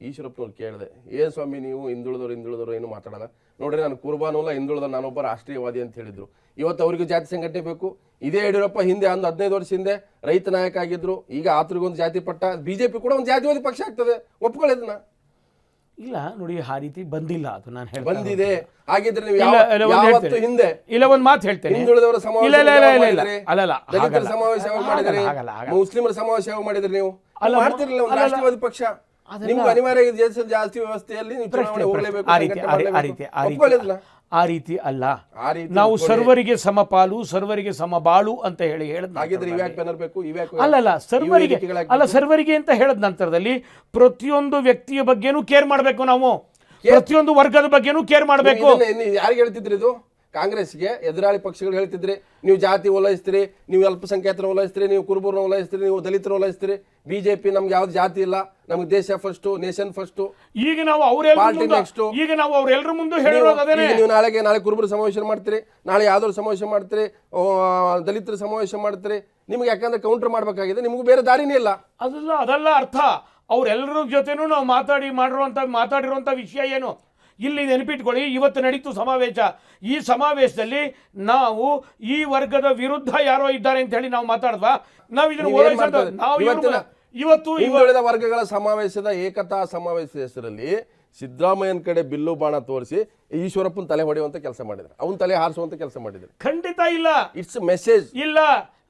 ಈಶ್ವರಪ್ಪನವ್ರು ಕೇಳಿದೆ ಏನ್ ಸ್ವಾಮಿ ನೀವು ಹಿಂದುಳಿದವರು ಹಿಂದುಳಿದವರು ಏನು ಮಾತಾಡಲ್ಲ. ನೋಡ್ರಿ ನಾನು ಕುರ್ಬಾನೋಲ್ಲ ಹಿಂದುಳಿದ ನಾನೊಬ್ಬ ರಾಷ್ಟ್ರೀಯವಾದಿ ಅಂತ ಹೇಳಿದ್ರು. ಇವತ್ತು ಅವ್ರಿಗೆ ಜಾತಿ ಸಂಘಟನೆ ಬೇಕು. ಇದೇ ಯಡಿಯೂರಪ್ಪ ಹಿಂದೆ ಒಂದು ಹದಿನೈದು ವರ್ಷ ಹಿಂದೆ ರೈತ ನಾಯಕ ಆಗಿದ್ರು. ಈಗ ಆತರಿಗೊಂದು ಜಾತಿ ಪಟ್ಟ ಬಿಜೆಪಿ ಕೂಡ ಒಂದು ಜಾತಿವಾದಿ ಪಕ್ಷ ಆಗ್ತದೆ. ಒಪ್ಕೊಳ್ಳೋದನ್ನ ಇಲ್ಲ ನೋಡಿ ಆ ರೀತಿ ಬಂದಿಲ್ಲ ಅದು ನಾನು ಹೇಳ್ತಾ ಬಂದಿದೆ ಹಾಗಿದ್ರೆ ನೀವು ಇಲ್ಲ, ಯಾವ- ಇಲ್ಲ, ಒಂದ್ ಯಾವತ್ತು ಹೇಳ್ತೇನೆ. ಹಿಂದೆ ಇಲ್ಲ ಒಂದು ಮಾತು ಹೇಳ್ತೇನೆ ಹಿಂದುಳಿದವರ ಸಮಾವೇಶ ಇಲ್ಲ, ಇಲ್ಲ, ಇಲ್ಲ, ಯಾವಾಗ ಇಲ್ಲ, ಇಲ್ಲ. ಮಾಡಿದ್ರಿ? ಅಲ್ಲಲ್ಲ, ದಲಿತರ ಹಾಗಲ್ಲ. ಸಮಾವೇಶ ಯಾವಾಗ ಮಾಡಿದ್ರಿ ಹಾಗಲ್ಲ, ಹಾಗಲ್ಲ. ಮುಸ್ಲಿಮರ ಸಮಾವೇಶ ಯಾವಾಗ ಮಾಡಿದ್ರಿ ನೀವು ಅಲ್ಲ, ನೀವು ಮಾಡ್ತಿರ್ಲಿಲ್ಲ ಒಂದು ಅಲ್ಲಲ್ಲ. ರಾಷ್ಟ್ರವಾದಿ ಪಕ್ಷ ಅದೆಲ್ಲ- ನಿಮ್ಗೆ ಅನಿವಾರ್ಯ ದೇಶದ ಜಾಸ್ತಿ ವ್ಯವಸ್ಥೆಯಲ್ಲಿ ನೀವು ಪ್ರಶ್ನೆ, ಚುನಾವಣೆ ಹೋಗಲೇಬೇಕು ಆ ರೀತಿ ಆ ರೀತಿ- ಆ ರೀತಿ ಆ ರೀತಿ ಒಪ್ಕೊಳ್ಳೋದಿಲ್ಲ. ಆ ರೀತಿ ಅಲ್ಲ. ನಾವು. ಸರ್ವರಿಗೆ ಸಮಪಾಲು ಸರ್ವರಿಗೆ ಸಮಬಾಳು ಅಂತ ಹೇಳಿ ಹೇಳಿದ ಅಲ್ಲಲ್ಲ ಸರ್ವರಿಗೆ ಅಲ್ಲ ಸರ್ವರಿಗೆ ಅಂತ ಹೇಳಿದ ನಂತರದಲ್ಲಿ ಪ್ರತಿಯೊಂದು ವ್ಯಕ್ತಿಯ ಬಗ್ಗೆನೂ ಕೇರ್ ಮಾಡಬೇಕು ನಾವು. ಪ್ರತಿಯೊಂದು ವರ್ಗದ ಬಗ್ಗೆನೂ ಕೇರ್ ಮಾಡಬೇಕು. ಯಾರಿಗೆ ಹೇಳ್ತಿದ್ರಿ ಇದು? ಕಾಂಗ್ರೆಸ್ಗೆ ಎದುರಾಳಿ ಪಕ್ಷಗಳು ಹೇಳ್ತಿದ್ರಿ. ನೀವು ಜಾತಿ ಓಲೈಸ್ತೀರಿ ನೀವು ಅಲ್ಪಸಂಖ್ಯಾತರ ಓಲೈಸ್ತೀರಿ ನೀವು ಕುರುಬರನ್ನ ಓಲೈಸ್ತೀರಿ ನೀವು ದಲಿತರ ಓಲೈಸ್ತೀರಿ ಬಿಜೆಪಿ ನಮ್ಗೆ ಯಾವ್ದು ಜಾತಿ ಇಲ್ಲ. ನಮ್ಗೆ ದೇಶ ಫಸ್ಟ್ ನೇಷನ್ ಫಸ್ಟ್ ಈಗ ನಾವು Party ಮುಂದೆ ಈಗ ನಾವು ಅವ್ರೆಲ್ಲರ ಮುಂದೆ ಹೇಳಿರೋದು ಅದೇನೆ. ನೀವು ನಾಳೆಗೆ ನಾಳೆ ಕುರುಬರ ಸಮಾವೇಶ ಮಾಡ್ತೀರಿ ನಾಳೆ ಯಾವ್ದಾದ್ರು ಸಮಾವೇಶ ಮಾಡ್ತೀರಿ ದಲಿತರ ಸಮಾವೇಶ ಮಾಡ್ತೀರಿ ನಿಮ್ಗೆ ಯಾಕಂದ್ರೆ ಕೌಂಟರ್ ಮಾಡ್ಬೇಕಾಗಿದೆ ನಿಮ್ಗೆ ಬೇರೆ ದಾರಿನೇ ಇಲ್ಲ. ಅದಲ್ಲ ಅದಲ್ಲ ಅರ್ಥ. ಅವರೆಲ್ಲರ ಜೊತೆನೂ ನಾವು ಮಾತಾಡಿ ಮಾಡಿರುವಂಥ ಮಾತಾಡಿರುವಂಥ ವಿಷಯ ಏನು? ಇಲ್ಲಿ ನೆನಪಿಟ್ಕೊಳ್ಳಿ ಇವತ್ತು ನಡೀತು ಸಮಾವೇಶ. ಈ ಸಮಾವೇಶದಲ್ಲಿ ನಾವು ಈ ವರ್ಗದ ವಿರುದ್ಧ ಯಾರೋ ಇದ್ದಾರೆ ಅಂತ ಹೇಳಿ ನಾವು ಮಾತಾಡ್ವಾ ನಾವು ಇದನ್ನು ನಾವು ಇವತ್ತು ಇವ- ಹಿಂದುಳಿದ ವರ್ಗಗಳ ಸಮಾವೇಶದ ಏಕತಾ ಸಮಾವೇಶದ ಹೆಸರಲ್ಲಿ ಸಿದ್ದರಾಮಯ್ಯನ ಕಡೆ ಬಿಲ್ಲು ಬಾಣ ತೋರಿಸಿ ಈಶ್ವರಪ್ಪನ ತಲೆ ಹೊಡೆಯುವಂತ ಕೆಲಸ ಮಾಡಿದ್ರು ಅವನ ತಲೆ ಹಾರಿಸುವಂತ ಕೆಲಸ ಮಾಡಿದ್ರು ಖಂಡಿತ ಇಲ್ಲ. ಇಟ್ಸ್ ಮೆಸೇಜ್ ಇಲ್ಲ.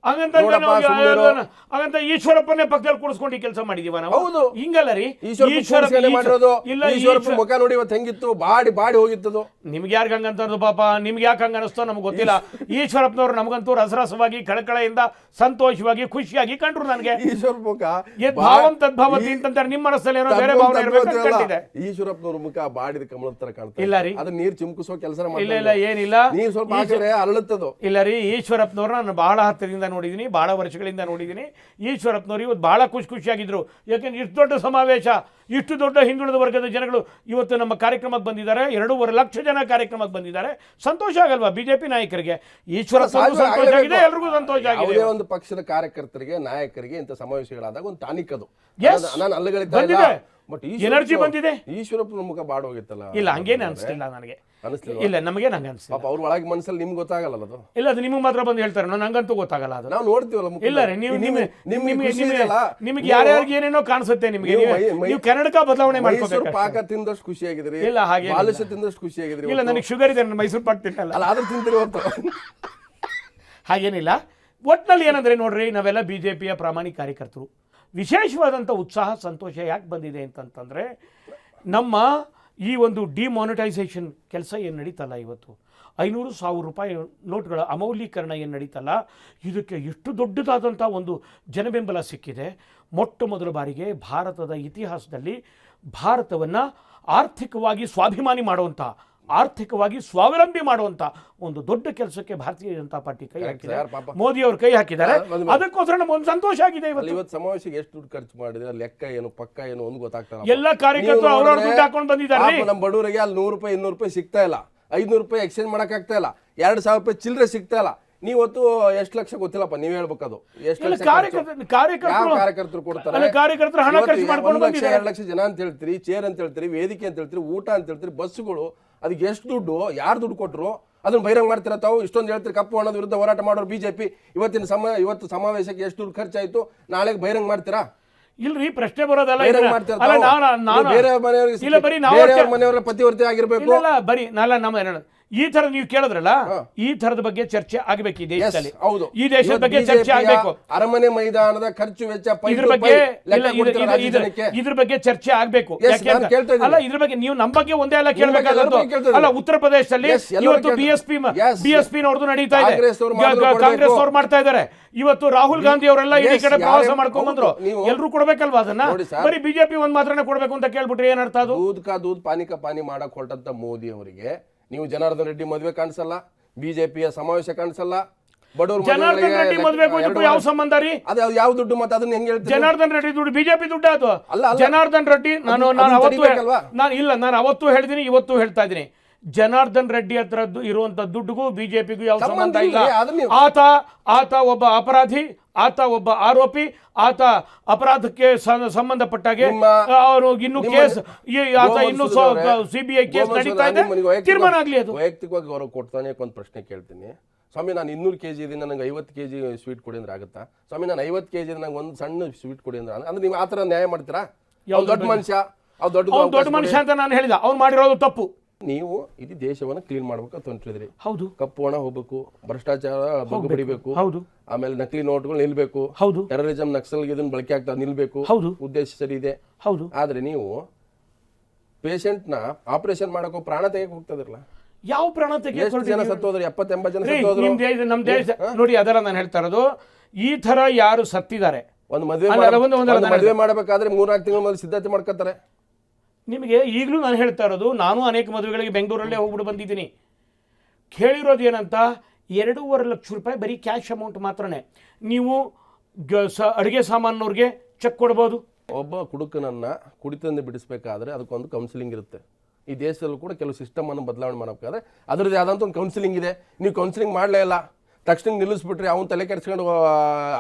ಹಂಗಂತ ಈಶ್ವರಪ್ಪನೇ ಪಕ್ಕದಲ್ಲಿ ಕೂಡಿಸ್ಕೊಂಡು ಕೆಲಸ ಮಾಡಿದೀವ ನಾವು? ಹೌದು. ಹಿಂಗಲ್ಲ ರೀ ಈಶ್ವರಪ್ಪ ಈಶ್ವರ- ಮಾಡಿರೋದು. ಇಲ್ಲ ಈಶ್ವರಪ್ಪ ಮುಖ ನೋಡಿ ಇವತ್ತು ಹೆಂಗಿತ್ತು? ಬಾಡಿ ಬಾಡಿ ಹೋಗಿತ್ತು ನಿಮ್ಗೆ ಯಾರು ಹಂಗಂತಂದು ಪಾಪ ನಿಮ್ಗೆ ಯಾಕೆ ಹಂಗ ಅನಿಸ್ತೋ ನಮ್ಗೆ ಗೊತ್ತಿಲ್ಲ. [laughs] ಈಶ್ವರಪ್ಪನವ್ರು ನಮಗಂತೂ ರಸರಸವಾಗಿ ಕಳಕಳೆಯಿಂದ ಸಂತೋಷವಾಗಿ ಖುಷಿಯಾಗಿ ಕಂಡ್ರು ನನಗೆ. ಈಶ್ವರ ಮುಖ ಭಾವಂ ತದ್ಭವತಿ ಅಂತಂತಾರೆ ನಿಮ್ಮ ಮನಸ್ಸಲ್ಲಿ ಏನೋ ಬೇರೆ ಭಾವನೆ ಇರಬೇಕು. ಈಶ್ವರಪ್ಪನವ್ರ ಮುಖ ಬಾಡಿದ ಕಮಲದ ತರ ಕಾಣ್ತಾ ಇಲ್ಲ ರೀ. ಅದು ನೀರ್ ಚಿಮ್ಕಿಸೋ ಕೆಲಸ ಇಲ್ಲ ಇಲ್ಲ ಏನಿಲ್ಲ. ನೀರು ಸ್ವಲ್ಪ ಅರಳುತ್ತದು. ಇಲ್ಲ ರೀ ಈಶ್ವರಪ್ಪನವ್ರು ನಾನು ಬಹಳ ಹತ್ತಿರದಿಂದ ನೋಡಿದ್ದೀನಿ ಭಾಳ ವರ್ಷಗಳಿಂದ ನೋಡಿದ್ದೀನಿ. ಈಶ್ವರಪ್ಪನವರು ಇವತ್ತು ಭಾಳ ಖುಷಿ ಖುಷಿಯಾಗಿದ್ರು. ಯಾಕೆಂದರೆ ಇಷ್ಟು ದೊಡ್ಡ ಸಮಾವೇಶ ಇಷ್ಟು ದೊಡ್ಡ ಹಿಂದುಳಿದ ವರ್ಗದ ಜನಗಳು ಇವತ್ತು ನಮ್ಮ ಕಾರ್ಯಕ್ರಮಕ್ಕೆ ಬಂದಿದ್ದಾರೆ. ಎರಡೂವರೆ ಲಕ್ಷ ಜನ ಕಾರ್ಯಕ್ರಮಕ್ಕೆ ಬಂದಿದ್ದಾರೆ. ಸಂತೋಷ ಆಗಲ್ವಾ ಬಿಜೆಪಿ ನಾಯಕರಿಗೆ? ಈಶ್ವರಪ್ಪ ಸಂತೋಷ ಆಗಿದೆ ಎಲ್ರಿಗೂ ಸಂತೋಷ ಆಗಿದೆ ಒಂದು ಪಕ್ಷದ ಕಾರ್ಯಕರ್ತರಿಗೆ ನಾಯಕರಿಗೆ ಇಂಥ ಸಮಾವೇಶಗಳಾದಾಗ ಒಂದು ಟಾನಿಕ್ ಅದು ನಾನು- ಬಂದಿದೆ. ಬಟ್ ಎನರ್ಜಿ ಬಂದಿದೆ. ಈಶ್ವರಪ್ಪನ ಮುಖ ಬಾಡೋಗಿತ್ತಲ್ಲ ಇಲ್ಲ ಹಂಗೇನು ಅನಿಸ್ತಿಲ್ಲ ನನಗೆ. ಅನಿಸ್ಲಿಲ್ಲ ಇಲ್ಲ ನಮಗೆ ನಂಗೆ ಅನಿಸ್ತಿಲ್ಲ. ಪಾಪ ಅವ್ರ ಒಳಗೆ ಮನಸ್ಸಲ್ಲಿ ನಿಮ್ಗೆ ಗೊತ್ತಾಗಲ್ಲ ಅದು? ಇಲ್ಲ ಅದು ನಿಮಗೆ ಮಾತ್ರ ಬಂದು ಹೇಳ್ತಾರೆ. ನಂಗಂತೂ ಗೊತ್ತಾಗಲ್ಲ ಅದು. ನಾವು ನೋಡ್ತೀವಲ್ಲ ಮುಖ ಇಲ್ಲ ರೀ ನೀವು ನಿಮ್ಮ ನಿಮ್ಗೆ ನಿಮಗೆ ಖುಷಿ ನಿಮಗೆ ಇದೆಯಲ್ಲ? ನಿಮಗೆ ನೀವು- ಯಾರ್ಯಾರಿಗೆ ಏನೇನೋ ಕಾಣಿಸುತ್ತೆ ನಿಮಗೆ. ನೀವು ನೀವು- ಮೈ- ಮೈ- ನೀವು ಕನ್ನಡಕ ಬದಲಾವಣೆ ಮೈಸೂರು ಮಾಡ್ಕೋಬೇಕು ಪಾಕ ತಿಂದಷ್ಟು ಖುಷಿಯಾಗಿದ್ರಿ ಇಲ್ಲ, ಹಾಗೇನಿಲ್ಲ. ಬಾಲುಷ ತಿಂದಷ್ಟು ಖುಷಿಯಾಗಿದ್ರಿ ಇಲ್ಲ ನನಗೆ ಶುಗರ್ ಇದೆ ನಾನು ಮೈಸೂರು ಪಾಕ್ ತಿನ್ನಲ್ಲ. ಅಲ್ಲ ಆದ್ರೂ ತಿಂತೀರಿ ಹೊತ್ತು ಹಾಗೇನಿಲ್ಲ. ಒಟ್ಟಿನಲ್ಲಿ ಏನಂದ್ರೆ ನೋಡ್ರಿ ನಾವೆಲ್ಲ ಬಿಜೆಪಿಯ ಪ್ರಾಮಾಣಿಕ ಕಾರ್ಯಕರ್ತರು. ವಿಶೇಷವಾದಂಥ ಉತ್ಸಾಹ, ಸಂತೋಷ ಯಾಕೆ ಬಂದಿದೆ ಅಂತಂತಂದರೆ ನಮ್ಮ ಈ ಒಂದು ಡಿಮಾನಿಟೈಸೇಷನ್ ಕೆಲಸ ಏನು ನಡೀತಲ್ಲ ಇವತ್ತು? ಐನೂರು ಸಾವಿರ ರೂಪಾಯಿ ನೋಟ್ಗಳ ಅಮೌಲ್ಯೀಕರಣ ಏನು ನಡೀತಲ್ಲ? ಇದಕ್ಕೆ ಎಷ್ಟು ದೊಡ್ಡದಾದಂಥ ಒಂದು ಜನಬೆಂಬಲ ಸಿಕ್ಕಿದೆ. ಮೊಟ್ಟ ಮೊದಲ ಬಾರಿಗೆ ಭಾರತದ ಇತಿಹಾಸದಲ್ಲಿ ಭಾರತವನ್ನು ಆರ್ಥಿಕವಾಗಿ ಸ್ವಾಭಿಮಾನಿ ಮಾಡುವಂಥ ಆರ್ಥಿಕವಾಗಿ ಸ್ವಾವಲಂಬಿ ಮಾಡುವಂತ ಒಂದು ದೊಡ್ಡ ಕೆಲಸಕ್ಕೆ ಭಾರತೀಯ ಜನತಾ ಪಾರ್ಟಿ ಕೈ ಹಾಕಿದೆ? ಮೋದಿ ಅವರು ಕೈ ಹಾಕಿದ್ದಾರೆ. ಅದಕ್ಕೋಸ್ಕರ ನಮ್ಗೊಂದು ಸಂತೋಷ ಆಗಿದೆ ಇವತ್ತು. ಸಮಾವೇಶಕ್ಕೆ ಎಷ್ಟು ದುಡ್ಡು ಖರ್ಚು ಮಾಡಿದ್ರೆ ಲೆಕ್ಕ ಏನು ಪಕ್ಕ ಏನು ಒಂದು ಗೊತ್ತಾಗ್ತಾರೆ ಎಲ್ಲ ಕಾರ್ಯಕರ್ತರು ಅವ್ರವ್ರ ದುಡ್ಡು ಹಾಕೊಂಡು ಬಂದಿದ್ದಾರೆ ನಮ್ಮ ಬಡವರಿಗೆ ಅಲ್ಲಿ ನೂರು ರೂಪಾಯಿ ಇನ್ನೂರು ರೂಪಾಯಿ ಸಿಗ್ತಾ ಇಲ್ಲ. ಐದ್ನೂರು ರೂಪಾಯಿ ಎಕ್ಸ್ಚೇಂಜ್ ಮಾಡಕ್ ಆಗ್ತಾ ಇಲ್ಲ. ಎರಡು ಸಾವಿರ ರೂಪಾಯಿ ಚಿಲ್ಲರೆ ಸಿಗ್ತಾ ಇಲ್ಲ. ನೀವತ್ತು ಎಷ್ಟು ಲಕ್ಷ ಗೊತ್ತಿಲ್ಲಪ್ಪ ನೀವ್ ಹೇಳ್ಬೇಕದು ಎಷ್ಟು? ಕಾರ್ಯಕರ್ತರು ಕೊಡ್ತಾರೆ? ಕಾರ್ಯಕರ್ತರು ಹಣ ಖರ್ಚು ಮಾಡ್ಕೊಂಡು ಲಕ್ಷ. ಎರಡು ಲಕ್ಷ ಜನ ಅಂತ ಹೇಳ್ತೀರಿ ಚೇರ್ ಅಂತ ಹೇಳ್ತೀರಿ ವೇದಿಕೆ ಅಂತ ಹೇಳ್ತೀರಿ ಊಟ ಅಂತ ಹೇಳ್ತೀರಿ ಬಸ್ಸುಗಳು ಅದಕ್ಕೆ ಎಷ್ಟು ದುಡ್ಡು ಯಾರು ದುಡ್ಡು ಕೊಟ್ಟರು ಅದನ್ನು ಬಹಿರಂಗ ಮಾಡ್ತೀರಾ ತಾವು? ಇಷ್ಟೊಂದು ಹೇಳ್ತೀರಿ ಕಪ್ಪು ಹಣದ ವಿರುದ್ಧ ಹೋರಾಟ ಮಾಡೋರು ಬಿಜೆಪಿ. ಇವತ್ತಿನ ಸಮ ಇವತ್ತು ಸಮಾವೇಶಕ್ಕೆ ಎಷ್ಟು ದುಡ್ಡು ಖರ್ಚಾಯಿತು? ನಾಳೆಗೆ ಬಹಿರಂಗ ಮಾಡ್ತೀರಾ? ಇಲ್ರಿ ಪ್ರಶ್ನೆ ಬರೋದಲ್ಲ ಬೇರೆ ಮನೆಯವರಿಗೆ ಪತಿವರ್ತಿ ಆಗಿರ್ಬೇಕು. ಬರೀ ನಮ್ಮ? ಈ ತರ ನೀವು ಕೇಳಿದ್ರಲ್ಲ ಈ ತರದ ಬಗ್ಗೆ ಚರ್ಚೆ ಆಗಬೇಕು ಈ ದೇಶದಲ್ಲಿ ಹೌದು. ಈ ದೇಶದ ಬಗ್ಗೆ ಚರ್ಚೆ ಆಗಬೇಕು. ಅರಮನೆ ಮೈದಾನದ ಖರ್ಚು ವೆಚ್ಚ ಇದ್ರ ಬಗ್ಗೆ ಇದ್ರ- ಬಗ್ಗೆ ಚರ್ಚೆ ಆಗ್ಬೇಕು. ಅಲ್ಲ ಇದ್ರ ಬಗ್ಗೆ ನೀವು ನಮ್ಮ ಬಗ್ಗೆ ಒಂದೇ ಅಲ್ಲ ಕೇಳಬೇಕಾದ್ರು ಕೇಳಬೇಕಾದದ್ದು. ಅಲ್ಲ ಉತ್ತರ ಪ್ರದೇಶದಲ್ಲಿ ಇವತ್ತು ಕೇಳ್ತಾ- B S P B S P ನೋಡ್ದು ನಡೀತಾ ಇದೆ. ಕಾಂಗ್ರೆಸ್ ಅವ್ರು ಮಾಡ್ತಾ ಇದ್ದಾರೆ. ಇವತ್ತು ರಾಹುಲ್ ಗಾಂಧಿ ಅವರೆಲ್ಲ Yes, ಕಡೆ ಪ್ರವಾಸ ಮಾಡ್ಕೊಂಡ್ ಬಂದ್ರು. ಎಲ್ರು ಕೊಡ್ಬೇಕಲ್ವಾ ಅದನ್ನ? ಬರೀ ಬಿಜೆಪಿ ಒಂದ್ ಮಾತ್ರನೇ ಕೊಡ್ಬೇಕು ಅಂತ ಕೇಳ್ಬಿಟ್ರಿ ಏನರ್ಥ ಅರ್ಥ ಅದು? ದೂದ್ ಕಾ ದೂದ್ ಪಾನಿ ಕಾ ಪಾನಿ ಮಾಡಕ್ ಹೊರಟಂತ ಮೋದಿ ಅವರಿಗೆ ನೀವು ಜನಾರ್ದನ್ ರೆಡ್ಡಿ ಮದುವೆ ಕಾಣಿಸಲ್ಲ ಬಿಜೆಪಿಯ ಸಮಾವೇಶ ಕಾಣಿಸಲ್ಲ ಬಡವ್ರ ಜನಾರ್ದನ್ ರೆಡ್ಡಿ ಮದ್ವೆಗೂ ಇದಕ್ಕೂ ಯಾವ ಸಂಬಂಧ ರೀ ಅದು ಯಾವ ದುಡ್ಡು ಮತ್ತೆ ಅದನ್ನ ಹೆಂಗ್ ಹೇಳ್ತೀರಿ ಜನಾರ್ದನ್ ರೆಡ್ಡಿ ದುಡ್ಡು ಬಿಜೆಪಿ ದುಡ್ಡು ಅದು ಅಲ್ಲ. ಜನಾರ್ದನ್ ರೆಡ್ಡಿ ನಾನು ನಾನು ಅವತ್ತು? ನಾನು ಇಲ್ಲ ನಾನು ಅವತ್ತು ಹೇಳಿದೀನಿ ಇವತ್ತು ಹೇಳ್ತಾ ಇದ್ದೀನಿ ಜನಾರ್ದನ್ ರೆಡ್ಡಿ ಹತ್ರ ಇರುವಂತ ದುಡ್ಡುಗೂ ಬಿಜೆಪಿಗೂ ಯಾವ ಸಂಬಂಧ ಇಲ್ಲ ಆತ ಆತ ಒಬ್ಬ ಅಪರಾಧಿ ಆತ ಒಬ್ಬ ಆರೋಪಿ ಆತ ಅಪರಾಧಕ್ಕೆ ಸಂಬಂಧಪಟ್ಟಾಗೆ ಅವರು ಇನ್ನು ಕೇಸ್ ಆತ ಇನ್ನು ಸಿಬಿಐ ಕೇಸ್ ನಡೀತಾ ಇದೆ. ತೀರ್ಮಾನ ಆಗ್ಲಿ ಅದು. ವೈಯಕ್ತಿಕವಾಗಿ ಗೌರವ ಕೊಡ್ತಾನೆ ಒಂದು ಪ್ರಶ್ನೆ ಕೇಳ್ತೀನಿ. ಸ್ವಾಮಿ ನಾನು ಇನ್ನೂರು ಕೆ ಜಿ ಇದೀನಿ ನನಗೆ ಐವತ್ತು ಕೆ ಜಿ ಸ್ವೀಟ್ ಕೊಡಿ ಅಂದ್ರೆ ಆಗುತ್ತಾ? ಸ್ವಾಮಿ ನಾನು ಐವತ್ತು ಕೆ ಜಿ ನಂಗೆ ಒಂದು ಸಣ್ಣ ಸ್ವೀಟ್ ಕೊಡಿ ಅಂದ್ರೆ ಅಂದ್ರೆ ನೀವು ಆ ಥರ ನ್ಯಾಯ ಮಾಡ್ತೀರಾ? ಯಾವ ದೊಡ್ಡ ಮನುಷ್ಯ ದೊಡ್ಡ ದೊಡ್ಡ ಮನುಷ್ಯ ಅಂತ ನಾನು ಹೇಳಿದ ಅವ್ನು ಮಾಡಿರೋದು ತಪ್ಪು. ನೀವು ಇಡೀ ದೇಶವನ್ನು ಕ್ಲೀನ್ ಮಾಡ್ಬೇಕು ಅಂತ ಹೊಂಟಿದ್ರಿ. ಹೌದು. ಕಪ್ಪು ಹಣ ಹೋಗ್ಬೇಕು ಭ್ರಷ್ಟಾಚಾರ ಬಗ್ಗು ಬಡಿಬೇಕು ಹೌದು. ಆಮೇಲೆ ನಕಲಿ ನೋಟ್ಗಳು ನಿಲ್ಬೇಕು ಹೌದು. ಟೆರರಿಸಂ ನಕ್ಸಲ್ಗೆ ಇದನ್ನ ಬಳಕೆ ಆಗ್ತಾ ನಿಲ್ಬೇಕು ಹೌದು. ಉದ್ದೇಶ ಸರಿ ಇದೆ. ಹೌದು. ಆದ್ರೆ ನೀವು ಪೇಷಂಟ್ನ ಆಪರೇಷನ್ ಮಾಡಕ್ಕೂ ಪ್ರಾಣ ತೆಗೆಯಕ್ಕೆ ಹೋಗ್ತದಿರಲ್ಲ ಯಾವ ಪ್ರಾಣ ಜನ ಸತ್ತೋದ್ರು? ಎಪ್ಪತ್ತು ಎಂಬತ್ತು ಜನ ಸತ್ತೋದ್ರು? ನಿಮ್ ದೇಶ ನೋಡಿ ಅದರ ನಾನು ಹೇಳ್ತಾ ಇರೋದು. ಈ ತರ ಯಾರು ಸತ್ತಿದ್ದಾರೆ? ಒಂದು ಮದುವೆ ಒಂದು ಮದುವೆ ಮಾಡಬೇಕಾದ್ರೆ ಮೂರ್ನಾಲ್ಕು ತಿಂಗಳ ಮೊದಲು ಸಿದ್ಧತೆ ಮಾಡ್ಕೊತಾರೆ ನಿಮಗೆ ಈಗಲೂ ನಾನು ಹೇಳ್ತಾ ಇರೋದು, ನಾನು ಅನೇಕ ಮದುವೆಗಳಿಗೆ ಬೆಂಗಳೂರಲ್ಲೇ ಹೋಗ್ಬಿಟ್ಟು ಬಂದಿದ್ದೀನಿ. ಕೇಳಿರೋದು ಏನಂತ, ಎರಡೂವರೆ ಲಕ್ಷ ರೂಪಾಯಿ ಬರೀ ಕ್ಯಾಶ್ ಅಮೌಂಟ್ ಮಾತ್ರನೇ. ನೀವು ಸ, ಅಡುಗೆ ಸಾಮಾನವ್ರಿಗೆ ಚೆಕ್ ಕೊಡ್ಬೋದು. ಒಬ್ಬ ಕುಡುಕನನ್ನು ಕುಡಿತಂದು ಬಿಡಿಸ್ಬೇಕಾದ್ರೆ ಅದಕ್ಕೊಂದು ಕೌನ್ಸಿಲಿಂಗ್ ಇರುತ್ತೆ. ಈ ದೇಶದಲ್ಲೂ ಕೂಡ ಕೆಲವು ಸಿಸ್ಟಮನ್ನು ಬದಲಾವಣೆ ಮಾಡಬೇಕಾದ್ರೆ ಅದರದ್ದು ಯಾವ್ದಂತ ಒಂದು ಕೌನ್ಸಿಲಿಂಗ್ ಇದೆ. ನೀವು ಕೌನ್ಸಿಲಿಂಗ್ ಮಾಡಲೇ ಇಲ್ಲ. ತಕ್ಷಣ ನಿಲ್ಲಿಸ್ಬಿಟ್ರೆ ಅವ್ನು ತಲೆ ಕೆಡಿಸ್ಕೊಂಡು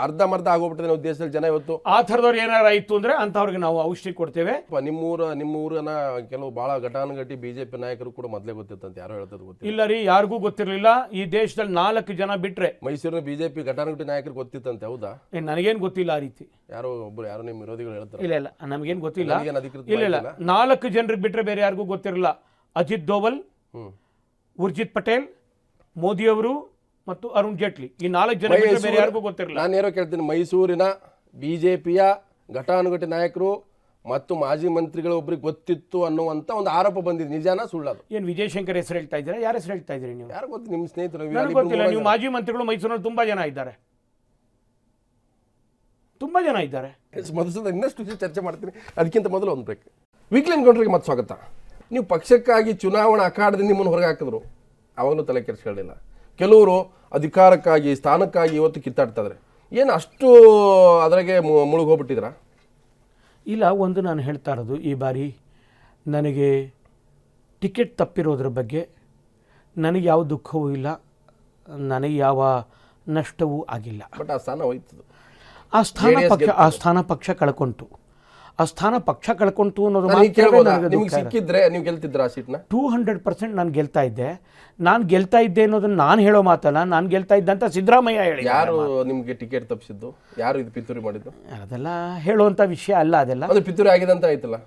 ಅರ್ಧ ಮರ್ಧ ಆಗೋಗ್ಬಿಟ್ಟಿದೆ ನಾವು ದೇಶದಲ್ಲಿ ಜನ ಇವತ್ತು ಆ ಥರದವ್ರು ಏನಾರು ಆಯಿತು ಅಂದರೆ ಅಂಥವ್ರಿಗೆ ನಾವು ಔಷಧಿ ಕೊಡ್ತೇವೆ. ನಿಮ್ಮೂರ ನಿಮ್ಮೂರನ ಕೆಲವು ಭಾಳ ಘಟಾನುಘಟಿ ಪಿ ನಾಯಕರು ಕೂಡ ಮೊದಲೇ ಗೊತ್ತಿತ್ತಂತೆ. ಯಾರು ಹೇಳ್ತದೆ ಗೊತ್ತಿಲ್ಲ. ಇಲ್ಲ ರೀ ಯಾರಿಗೂ ಗೊತ್ತಿರಲಿಲ್ಲ. ಈ ದೇಶದಲ್ಲಿ ನಾಲ್ಕು ಜನ ಬಿಟ್ಟರೆ ಮೈಸೂರಿನ ಪಿ ಘಟಾನುಘಟಿ ನಾಯಕರು ಗೊತ್ತಿತ್ತಂತೆ ಹೌದಾ? ನನಗೇನು ಗೊತ್ತಿಲ್ಲ ಆ ರೀತಿ. ಯಾರೋ ಒಬ್ರು ಯಾರೋ ನಿಮ್ಮ ವಿರೋಧಿಗಳು ಹೇಳ್ತಾರೆ. ಇಲ್ಲ ಇಲ್ಲ ನಮಗೇನು ಗೊತ್ತಿಲ್ಲ. ನನಗೇನು ಅಧಿಕೃತ ಇಲ್ಲ ಇಲ್ಲ. ನಾಲ್ಕು ಜನರಿಗೆ ಬಿಟ್ಟರೆ ಬೇರೆ ಯಾರಿಗೂ ಗೊತ್ತಿರಲಿಲ್ಲ ಅಜಿತ್ ದೋವಲ್ ಹ್ಞೂ ಉರ್ಜಿತ್ ಪಟೇಲ್ ಮೋದಿಯವರು ಮತ್ತು ಅರುಣ್ ಜೇಟ್ಲಿ. ಈ ನಾಲ್ಕು ಜನ ಬೇರೆ ಯಾರಿಗೂ ಗೊತ್ತಿರಲಿಲ್ಲ ನಾನು ಏನೋ ಕೇಳ್ತೀನಿ. ಮೈಸೂರಿನ ಬಿಜೆಪಿಯ ಘಟಾನುಘಟಿ ನಾಯಕರು ಮತ್ತು ಮಾಜಿ ಮಂತ್ರಿಗಳು ಒಬ್ರಿಗೆ ಗೊತ್ತಿತ್ತು ಅನ್ನುವಂತ ಒಂದು ಆರೋಪ ಬಂದಿದೆ. ನಿಜಾನ ಸುಳ್ಳದು ಏನು ವಿಜಯಶಂಕರ್ ಹೆಸರು ಹೇಳ್ತಾ ಇದ್ದೀರಾ? ಯಾರ ಹೆಸರು ಹೇಳ್ತಾ ಇದ್ದೀರಿ ನೀವು? ಯಾರು ಗೊತ್ತು? ನಿಮ್ಮ ಸ್ನೇಹಿತರು ಗೊತ್ತಿಲ್ಲ. ನೀವು ಮಾಜಿ ಮಂತ್ರಿಗಳು ಮೈಸೂರಿನಲ್ಲಿ ತುಂಬಾ ಜನ ಇದ್ದಾರೆ. ತುಂಬಾ ಜನ ಇದ್ದಾರೆ. ಮೊದಲು ಇನ್ನಷ್ಟು ವಿಷಯ ಚರ್ಚೆ ಮಾಡ್ತೀನಿ. ಅದಕ್ಕಿಂತ ಮೊದಲು ಒಂದು ಬ್ರೇಕ್ ವೀಕ್ಲಿ ಗೌಂಡ್ರಿಗೆ ಮತ್ತೆ ಸ್ವಾಗತ. ನೀವು ಪಕ್ಷಕ್ಕಾಗಿ ಚುನಾವಣಾ ಅಖಾಡದಿಂದ ನಿಮ್ಮನ್ನು ಹೊರಗೆ ಹಾಕಿದ್ರು. ಅವಾಗಲೂ ತಲೆ ಕೆಡಿಸ್ಕೊಳ್ಳಿಲ್ಲ. ಕೆಲವರು ಅಧಿಕಾರಕ್ಕಾಗಿ ಸ್ಥಾನಕ್ಕಾಗಿ ಇವತ್ತು ಕಿತ್ತಾಡ್ತಿದ್ದಾರೆ ಏನು ಅಷ್ಟು ಅದರಾಗೆ ಮುಳುಗೋಗ್ಬಿಟ್ಟಿದ್ರಾ ಇಲ್ಲ ಒಂದು ನಾನು ಹೇಳ್ತಾ ಇರೋದು ಈ ಬಾರಿ ನನಗೆ ಟಿಕೆಟ್ ತಪ್ಪಿರೋದ್ರ ಬಗ್ಗೆ ನನಗೆ ಯಾವ ದುಃಖವೂ ಇಲ್ಲ ನನಗೆ ಯಾವ ನಷ್ಟವೂ ಆಗಿಲ್ಲ. ಬಟ್ ಆ ಸ್ಥಾನ ಹೋಯ್ತದ. ಆ ಸ್ಥಾನ ಪಕ್ಷ ಆ ಸ್ಥಾನ ಪಕ್ಷ ಕಳ್ಕೊಂತು. ಆ ಸ್ಥಾನ ಪಕ್ಷ ಕಳ್ಕೊಂತು ಅನ್ನೋದು ನಿಮ್ಗೆ ಸಿಕ್ಕಿದ್ರೆ ನೀವು ಗೆಲ್ತಿದ್ರ ಆ ಸೀಟ್ನ? ಟೂ ಹಂಡ್ರೆಡ್ ಪರ್ಸೆಂಟ್ ನಾನು ಗೆಲ್ತಾ ಇದ್ದೆ. ನಾನು ಗೆಲ್ತಾ ಇದ್ದೆ ಅನ್ನೋದನ್ನ ನಾನು ಹೇಳೋ ಮಾತಲ್ಲ ನಾನು ಗೆಲ್ತಾ ಇದ್ದಂತ ಸಿದ್ದರಾಮಯ್ಯ ಹೇಳಿ ಯಾರು ನಿಮ್ಗೆ ಟಿಕೆಟ್ ತಪ್ಪಿಸಿದ್ದು? ಯಾರು ಇದು ಪಿತೂರಿ ಮಾಡಿದ್ದು? ಅದೆಲ್ಲ ಹೇಳುವಂಥ ವಿಷಯ ಅಲ್ಲ ಅದೆಲ್ಲ. ಅದು ಪಿತೂರಿ ಆಗಿದೆ ಅಂತ ಆಯ್ತಲ್ಲ?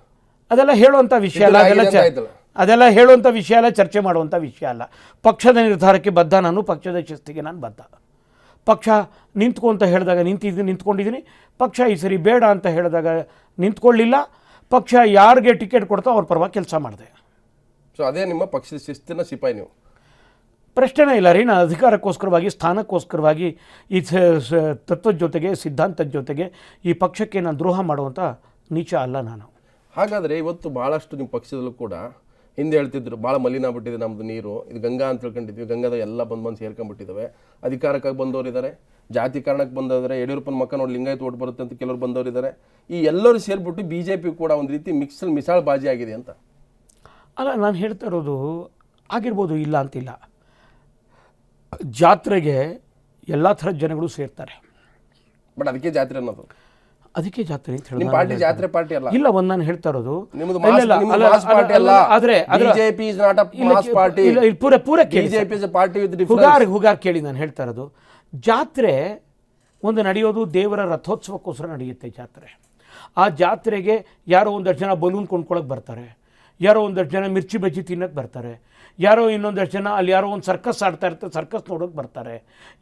ಅದೆಲ್ಲ ಹೇಳುವಂಥ ವಿಷಯ ಅಲ್ಲ ಅದೆಲ್ಲ ಅಂತ ಅದೆಲ್ಲ ಹೇಳುವಂಥ ವಿಷಯ ಅಲ್ಲ ಚರ್ಚೆ ಮಾಡುವಂಥ ವಿಷಯ ಅಲ್ಲ. ಪಕ್ಷದ ನಿರ್ಧಾರಕ್ಕೆ ಬದ್ಧ ನಾನು ಪಕ್ಷದ ಶಿಸ್ತಿಗೆ ನಾನು ಬದ್ಧ. ಪಕ್ಷ ನಿಂತ್ಕೊ ಅಂತ ಹೇಳಿದಾಗ ನಿಂತಿದ್ದೀನಿ ನಿಂತ್ಕೊಂಡಿದ್ದೀನಿ. ಪಕ್ಷ ಈ ಸರಿ ಬೇಡ ಅಂತ ಹೇಳಿದಾಗ ನಿಂತ್ಕೊಳ್ಳಿಲ್ಲ. ಪಕ್ಷ ಯಾರಿಗೆ ಟಿಕೆಟ್ ಕೊಡ್ತೋ ಅವ್ರ ಪರವಾಗಿ ಕೆಲಸ ಮಾಡಿದೆ. ಸೊ ಅದೇ ನಿಮ್ಮ ಪಕ್ಷದ ಶಿಸ್ತಿನ ಸಿಪಾಯಿ ನೀವು. ಪ್ರಶ್ನೆನೇ ಇಲ್ಲ ರೀ. ನಾನು ಅಧಿಕಾರಕ್ಕೋಸ್ಕರವಾಗಿ ಸ್ಥಾನಕ್ಕೋಸ್ಕರವಾಗಿ ಈ ತತ್ವದ ಜೊತೆಗೆ ಸಿದ್ಧಾಂತದ ಜೊತೆಗೆ ಈ ಪಕ್ಷಕ್ಕೆ ನಾನು ದ್ರೋಹ ಮಾಡುವಂಥ ನೀಚ ಅಲ್ಲ ನಾನು. ಹಾಗಾದರೆ ಇವತ್ತು ಭಾಳಷ್ಟು ನಿಮ್ಮ ಪಕ್ಷದಲ್ಲೂ ಕೂಡ ಹಿಂದೆ ಹೇಳ್ತಿದ್ರು ಭಾಳ ಮಲಿನ ಆಗ್ಬಿಟ್ಟಿದೆ ನಮ್ಮದು ನೀರು. ಇದು ಗಂಗಾ ಅಂತ ತಿಳ್ಕೊಂಡಿದ್ವಿ. ಗಂಗಾದ ಎಲ್ಲ ಬಂದು ಬಂದು ಸೇರ್ಕೊಂಡ್ಬಿಟ್ಟಿದ್ದಾವೆ ಅಧಿಕಾರಕ್ಕಾಗಿ ಬಂದವರು ಇದ್ದಾರೆ ಜಾತಿ ಕಾರಣಕ್ಕೆ ಬಂದವರಿದ್ದಾರೆ ಯಡಿಯೂರಪ್ಪನ ಮಕ್ಕ ನೋಡಿ ಲಿಂಗಾಯತ್ ಓಟ್ ಬರುತ್ತೆ ಅಂತ ಕೆಲವರು ಬಂದವರು ಇದ್ದಾರೆ ಈ ಎಲ್ಲರೂ ಸೇರ್ಬಿಟ್ಟು ಬಿ ಜೆ ಪಿ ಕೂಡ ಒಂದು ರೀತಿ ಮಿಕ್ಸಲ್ ಮಿಸಾಳ್ ಬಾಜಿ ಆಗಿದೆ ಅಂತ. ಅಲ್ಲ ನಾನು ಹೇಳ್ತಾ ಇರೋದು ಆಗಿರ್ಬೋದು ಇಲ್ಲ ಅಂತಿಲ್ಲ. ಜಾತ್ರೆಗೆ ಎಲ್ಲ ಥರದ ಜನಗಳು ಸೇರ್ತಾರೆ. ಬಟ್ ಅದಕ್ಕೆ ಜಾತ್ರೆ ಅನ್ನೋದು. ಅದಕ್ಕೆ ಜಾತ್ರೆ ಅಂತ ಹೇಳಿ ಪಾರ್ಟಿ ಜಾತ್ರೆ ಪಾರ್ಟಿ ಅಲ್ಲ. ಇಲ್ಲ ಒಂದ್ ನಾನು ಹೇಳ್ತಾ ಇರೋದು. ಆದ್ರೆ BJP is not a mass party. ಇಲ್ಲ, ಪೂರ ಪೂರ BJP is a party with difference Hugar ಹುಗಾರ್ ಕೇಳಿ ನಾನು ಹೇಳ್ತಾ ಇರೋದು. ಜಾತ್ರೆ ಒಂದು ನಡೆಯೋದು ದೇವರ ರಥೋತ್ಸವಕ್ಕೋಸ್ಕರ ನಡೆಯುತ್ತೆ ಜಾತ್ರೆ. ಆ ಜಾತ್ರೆಗೆ ಯಾರೋ ಒಂದಷ್ಟು ಜನ ಬಲೂನ್ ಕೊಂಡ್ಕೊಳಕ್ಕೆ ಬರ್ತಾರೆ. ಯಾರೋ ಒಂದಷ್ಟು ಜನ ಮಿರ್ಚಿ ಬಜ್ಜಿ ತಿನ್ನಕ್ಕೆ ಬರ್ತಾರೆ. ಯಾರೋ ಇನ್ನೊಂದಷ್ಟು ಜನ ಅಲ್ಲಿ ಯಾರೋ ಒಂದು ಸರ್ಕಸ್ ಆಡ್ತಾ ಇರ್ತಾರೆ ಸರ್ಕಸ್ ನೋಡೋಕೆ ಬರ್ತಾರೆ.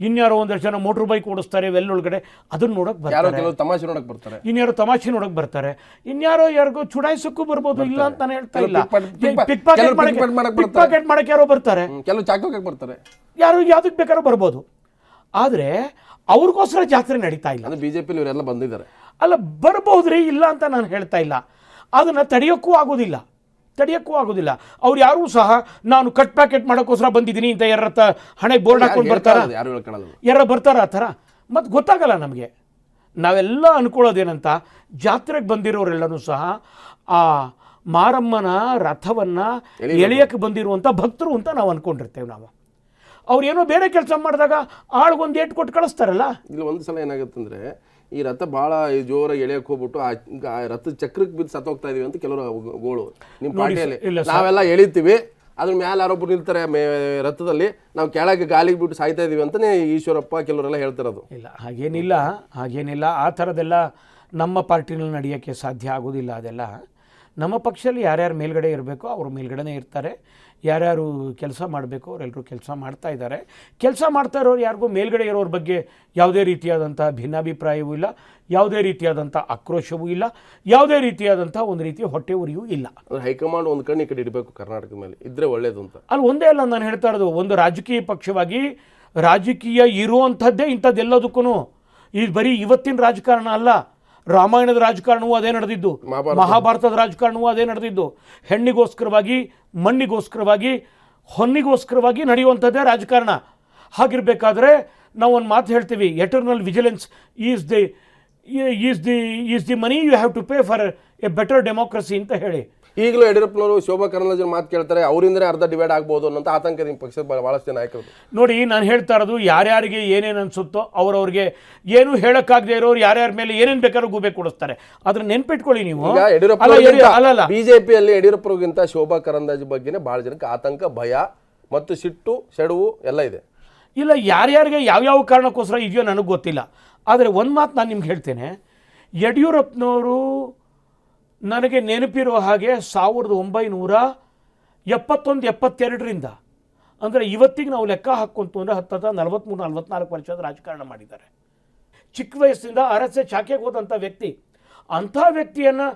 ಇನ್ಯಾರೋ ಒಂದಷ್ಟು ಜನ ಮೋಟ್ರ್ ಬೈಕ್ ಓಡಿಸ್ತಾರೆ ಒಳಗಡೆ ಅದನ್ನ ನೋಡೋಕೆ ಬರ್ತಾರೆ. ಕೆಲವು ತಮಾಷೆ ನೋಡೋಕೆ ಬರ್ತಾರೆ. ಇನ್ಯಾರೋ ತಮಾಷೆ ನೋಡೋಕೆ ಬರ್ತಾರೆ. ಇನ್ಯಾರೋ ಯಾರಿಗೋ ಚುಡಾಯಿಸೋಕ್ಕೂ ಬರ್ಬೋದು ಇಲ್ಲ ಅಂತ ನಾನು ಹೇಳ್ತಾ ಇಲ್ಲ. ಪಿಕ್ ಪಾಕೆಟ್ ಮಾಡಕ್ಕೆ ಯಾರೋ ಬರ್ತಾರೆ. ಕೆಲವು ಚಾಕೋಕೆ ಬರ್ತಾರೆ. ಯಾರು ಯಾವ್ದಕ್ಕೆ ಬೇಕಾದ್ರೂ ಬರ್ಬೋದು. ಆದರೆ ಅವ್ರಿಗೋಸ್ಕರ ಜಾತ್ರೆ ನಡೀತಾ ಇಲ್ಲ. ಅಂದ್ರೆ ಬಿಜೆಪಿ ಇವರೆಲ್ಲ ಬಂದಿದ್ದಾರೆ. ಅಲ್ಲ ಬರ್ಬೋದ್ರಿ ಇಲ್ಲ ಅಂತ ನಾನು ಹೇಳ್ತಾ ಇಲ್ಲ. ಅದನ್ನು ತಡೆಯೋಕ್ಕೂ ಆಗೋದಿಲ್ಲ. ತಡೆಯೋಕ್ಕೂ ಆಗೋದಿಲ್ಲ. ಅವ್ರು ಯಾರೂ ಸಹ ನಾನು ಕಟ್ ಪ್ಯಾಕೆಟ್ ಮಾಡೋಕ್ಕೋಸ್ಕರ ಬಂದಿದ್ದೀನಿ ಅಂತ ಯಾರ ಹಣೆ ಬೋರ್ಡ್ ಹಾಕೊಂಡು ಬರ್ತಾರ? ಯಾರು ಬರ್ತಾರ ಆ ಥರ? ಮತ್ತು ಗೊತ್ತಾಗಲ್ಲ ನಮಗೆ. ನಾವೆಲ್ಲ ಅನ್ಕೊಳ್ಳೋದೇನಂತ ಜಾತ್ರೆಗೆ ಬಂದಿರೋರೆಲ್ಲನೂ ಸಹ ಆ ಮಾರಮ್ಮನ ರಥವನ್ನು ಎಳೆಯಕ್ಕೆ ಬಂದಿರುವಂಥ ಭಕ್ತರು ಅಂತ ನಾವು ಅಂದ್ಕೊಂಡಿರ್ತೇವೆ ನಾವು. ಅವ್ರು ಏನೋ ಬೇರೆ ಕೆಲಸ ಮಾಡಿದಾಗ ಆಳ್ಗೊಂದು ಏಟ್ ಕೊಟ್ಟು ಕಳಿಸ್ತಾರಲ್ಲ? ಇಲ್ಲಿ ಒಂದು ಸಲ ಏನಾಗುತ್ತಂದ್ರೆ ಈ ರಥ ಭಾಳ ಜೋರಾಗಿ ಎಳೆಯಕ್ಕೆ ಹೋಗ್ಬಿಟ್ಟು ಆ ರಥ ರಥದ ಚಕ್ರಕ್ಕೆ ಬಿದ್ದು ಸತ್ತೋಗ್ತಾ ಇದೀವಿ ಅಂತ ಕೆಲವರು ಗೋಳು. ನಿಮ್ಮ ಪಾರ್ಟಿಯಲ್ಲಿ ನಾವೆಲ್ಲ ಎಳಿತೀವಿ ಅದ್ರ ಮೇಲೆ ಯಾರೊಬ್ರು ನಿಲ್ತಾರೆ ಮೇ ರಥದಲ್ಲಿ ನಾವು ಕೆಳಗೆ ಗಾಲಿಗೆ ಬಿಟ್ಟು ಸಾಯ್ತಾ ಇದೀವಿ ಅಂತಾನೆ ಈಶ್ವರಪ್ಪ ಕೆಲವರೆಲ್ಲ ಹೇಳ್ತಿರೋದು. ಇಲ್ಲ ಹಾಗೇನಿಲ್ಲ ಹಾಗೇನಿಲ್ಲ. ಆ ಥರದೆಲ್ಲ ನಮ್ಮ ಪಾರ್ಟಿನಲ್ಲಿ ನಡೆಯೋಕ್ಕೆ ಸಾಧ್ಯ ಆಗೋದಿಲ್ಲ ಅದೆಲ್ಲ. ನಮ್ಮ ಪಕ್ಷದಲ್ಲಿ ಯಾರ್ಯಾರು ಮೇಲ್ಗಡೆ ಇರಬೇಕೋ ಅವರು ಮೇಲ್ಗಡೆನೇ ಇರ್ತಾರೆ. ಯಾರ್ಯಾರು ಕೆಲಸ ಮಾಡಬೇಕು ಅವರೆಲ್ಲರೂ ಕೆಲಸ ಮಾಡ್ತಾ ಇದ್ದಾರೆ. ಕೆಲಸ ಮಾಡ್ತಾ ಇರೋರು ಯಾರಿಗೂ ಮೇಲ್ಗಡೆ ಇರೋರ ಬಗ್ಗೆ ಯಾವುದೇ ರೀತಿಯಾದಂಥ ಭಿನ್ನಾಭಿಪ್ರಾಯವೂ ಇಲ್ಲ ಯಾವುದೇ ರೀತಿಯಾದಂಥ ಆಕ್ರೋಶವೂ ಇಲ್ಲ ಯಾವುದೇ ರೀತಿಯಾದಂಥ ಒಂದು ರೀತಿಯ ಹೊಟ್ಟೆ ಉರಿಯೂ ಇಲ್ಲ. ಹೈಕಮಾಂಡ್ ಒಂದು ಕಣ್ಣು ಈ ಕಡೆ ಇಡಬೇಕು ಕರ್ನಾಟಕದ ಮೇಲೆ ಇದ್ರೆ ಒಳ್ಳೇದು ಅಂತ. ಅಲ್ಲಿ ಒಂದೇ ಅಲ್ಲ ನಾನು ಹೇಳ್ತಾ ಇರೋದು ಒಂದು ರಾಜಕೀಯ ಪಕ್ಷವಾಗಿ ರಾಜಕೀಯ ಇರುವಂಥದ್ದೇ ಇಂಥದ್ದೆಲ್ಲದಕ್ಕೂ ಇದು ಬರೀ ಇವತ್ತಿನ ರಾಜಕಾರಣ ಅಲ್ಲ ರಾಮಾಯಣದ ರಾಜಕಾರಣವೂ ಅದೇ ನಡೆದಿದ್ದು. ಮಹಾಭಾರತದ ರಾಜಕಾರಣವೂ ಅದೇ ನಡೆದಿದ್ದು. ಹೆಣ್ಣಿಗೋಸ್ಕರವಾಗಿ ಮಣ್ಣಿಗೋಸ್ಕರವಾಗಿ ಹೊನ್ನಿಗೋಸ್ಕರವಾಗಿ ನಡೆಯುವಂಥದ್ದೇ ರಾಜಕಾರಣ. ಹಾಗಿರಬೇಕಾದ್ರೆ ನಾವು ಒಂದು ಮಾತು ಹೇಳ್ತೀವಿ eternal vigilance is the is the is the money you have to pay for a better democracy ಅಂತ ಹೇಳಿ. ಈಗಲೂ ಯಡಿಯೂರಪ್ಪನವರು ಶೋಭಾ ಕರಂದ್ಲಾಜೆ ಮಾತು ಕೇಳ್ತಾರೆ ಅವರಿಂದಲೇ ಅರ್ಧ ಡಿವೈಡ್ ಆಗ್ಬೋದು ಅನ್ನೋ ಆತಂಕ ನಿಮ್ಮ ಪಕ್ಷದ ಭಾಳಷ್ಟು ಬಹಳಷ್ಟು ಜನ ನಾಯಕರು. ನೋಡಿ ನಾನು ಹೇಳ್ತಾ ಇರೋದು ಯಾರ್ಯಾರಿಗೆ ಏನೇನು ಅನ್ಸುತ್ತೋ ಅವ್ರವ್ರಿಗೆ ಏನು ಹೇಳಕ್ಕಾಗದೆ ಇರೋರು ಯಾರ್ಯಾರ ಮೇಲೆ ಏನೇನು ಬೇಕಾದ್ರೂ ಗೂಬೆ ಕೊಡಿಸ್ತಾರೆ. ಅದ್ರ ನೆನ್ಪಿಟ್ಕೊಳ್ಳಿ ನೀವು. ಯಡಿಯೂರಪ್ಪ ಬಿಜೆಪಿಯಲ್ಲಿ ಯಡಿಯೂರಪ್ಪರಿಗಿಂತ ಶೋಭಾ ಕರಂದಾಜ್ ಬಗ್ಗೆನೇ ಬಹಳ ಜನಕ್ಕೆ ಆತಂಕ ಭಯ ಮತ್ತು ಸಿಟ್ಟು ಸೆಡವು ಎಲ್ಲ ಇದೆ. ಇಲ್ಲ ಯಾರ್ಯಾರಿಗೆ ಯಾವ್ಯಾವ ಕಾರಣಕ್ಕೋಸ್ಕರ ಇದೆಯೋ ನನಗೆ ಗೊತ್ತಿಲ್ಲ. ಆದರೆ ಒಂದು ಮಾತು ನಾನು ನಿಮ್ಗೆ ಹೇಳ್ತೇನೆ. ಯಡಿಯೂರಪ್ಪನವರು ನನಗೆ ನೆನಪಿರುವ ಹಾಗೆ ಸಾವಿರದ ಒಂಬೈನೂರ ಎಪ್ಪತ್ತೊಂದು ಎಪ್ಪತ್ತೆರಡರಿಂದ. ಅಂದರೆ ಇವತ್ತಿಗೆ ನಾವು ಲೆಕ್ಕ ಹಾಕ್ಕೊಂತು ಅಂದರೆ ಹತ್ತತ್ರ ನಲವತ್ತ್ಮೂರು ನಲ್ವತ್ನಾಲ್ಕು ವರ್ಷದ ರಾಜಕಾರಣ ಮಾಡಿದ್ದಾರೆ. ಚಿಕ್ಕ ವಯಸ್ಸಿಂದ ಅರಸೆ ಶಾಖೆಗೆ ಹೋದಂಥ ವ್ಯಕ್ತಿ ಅಂಥ ವ್ಯಕ್ತಿಯನ್ನು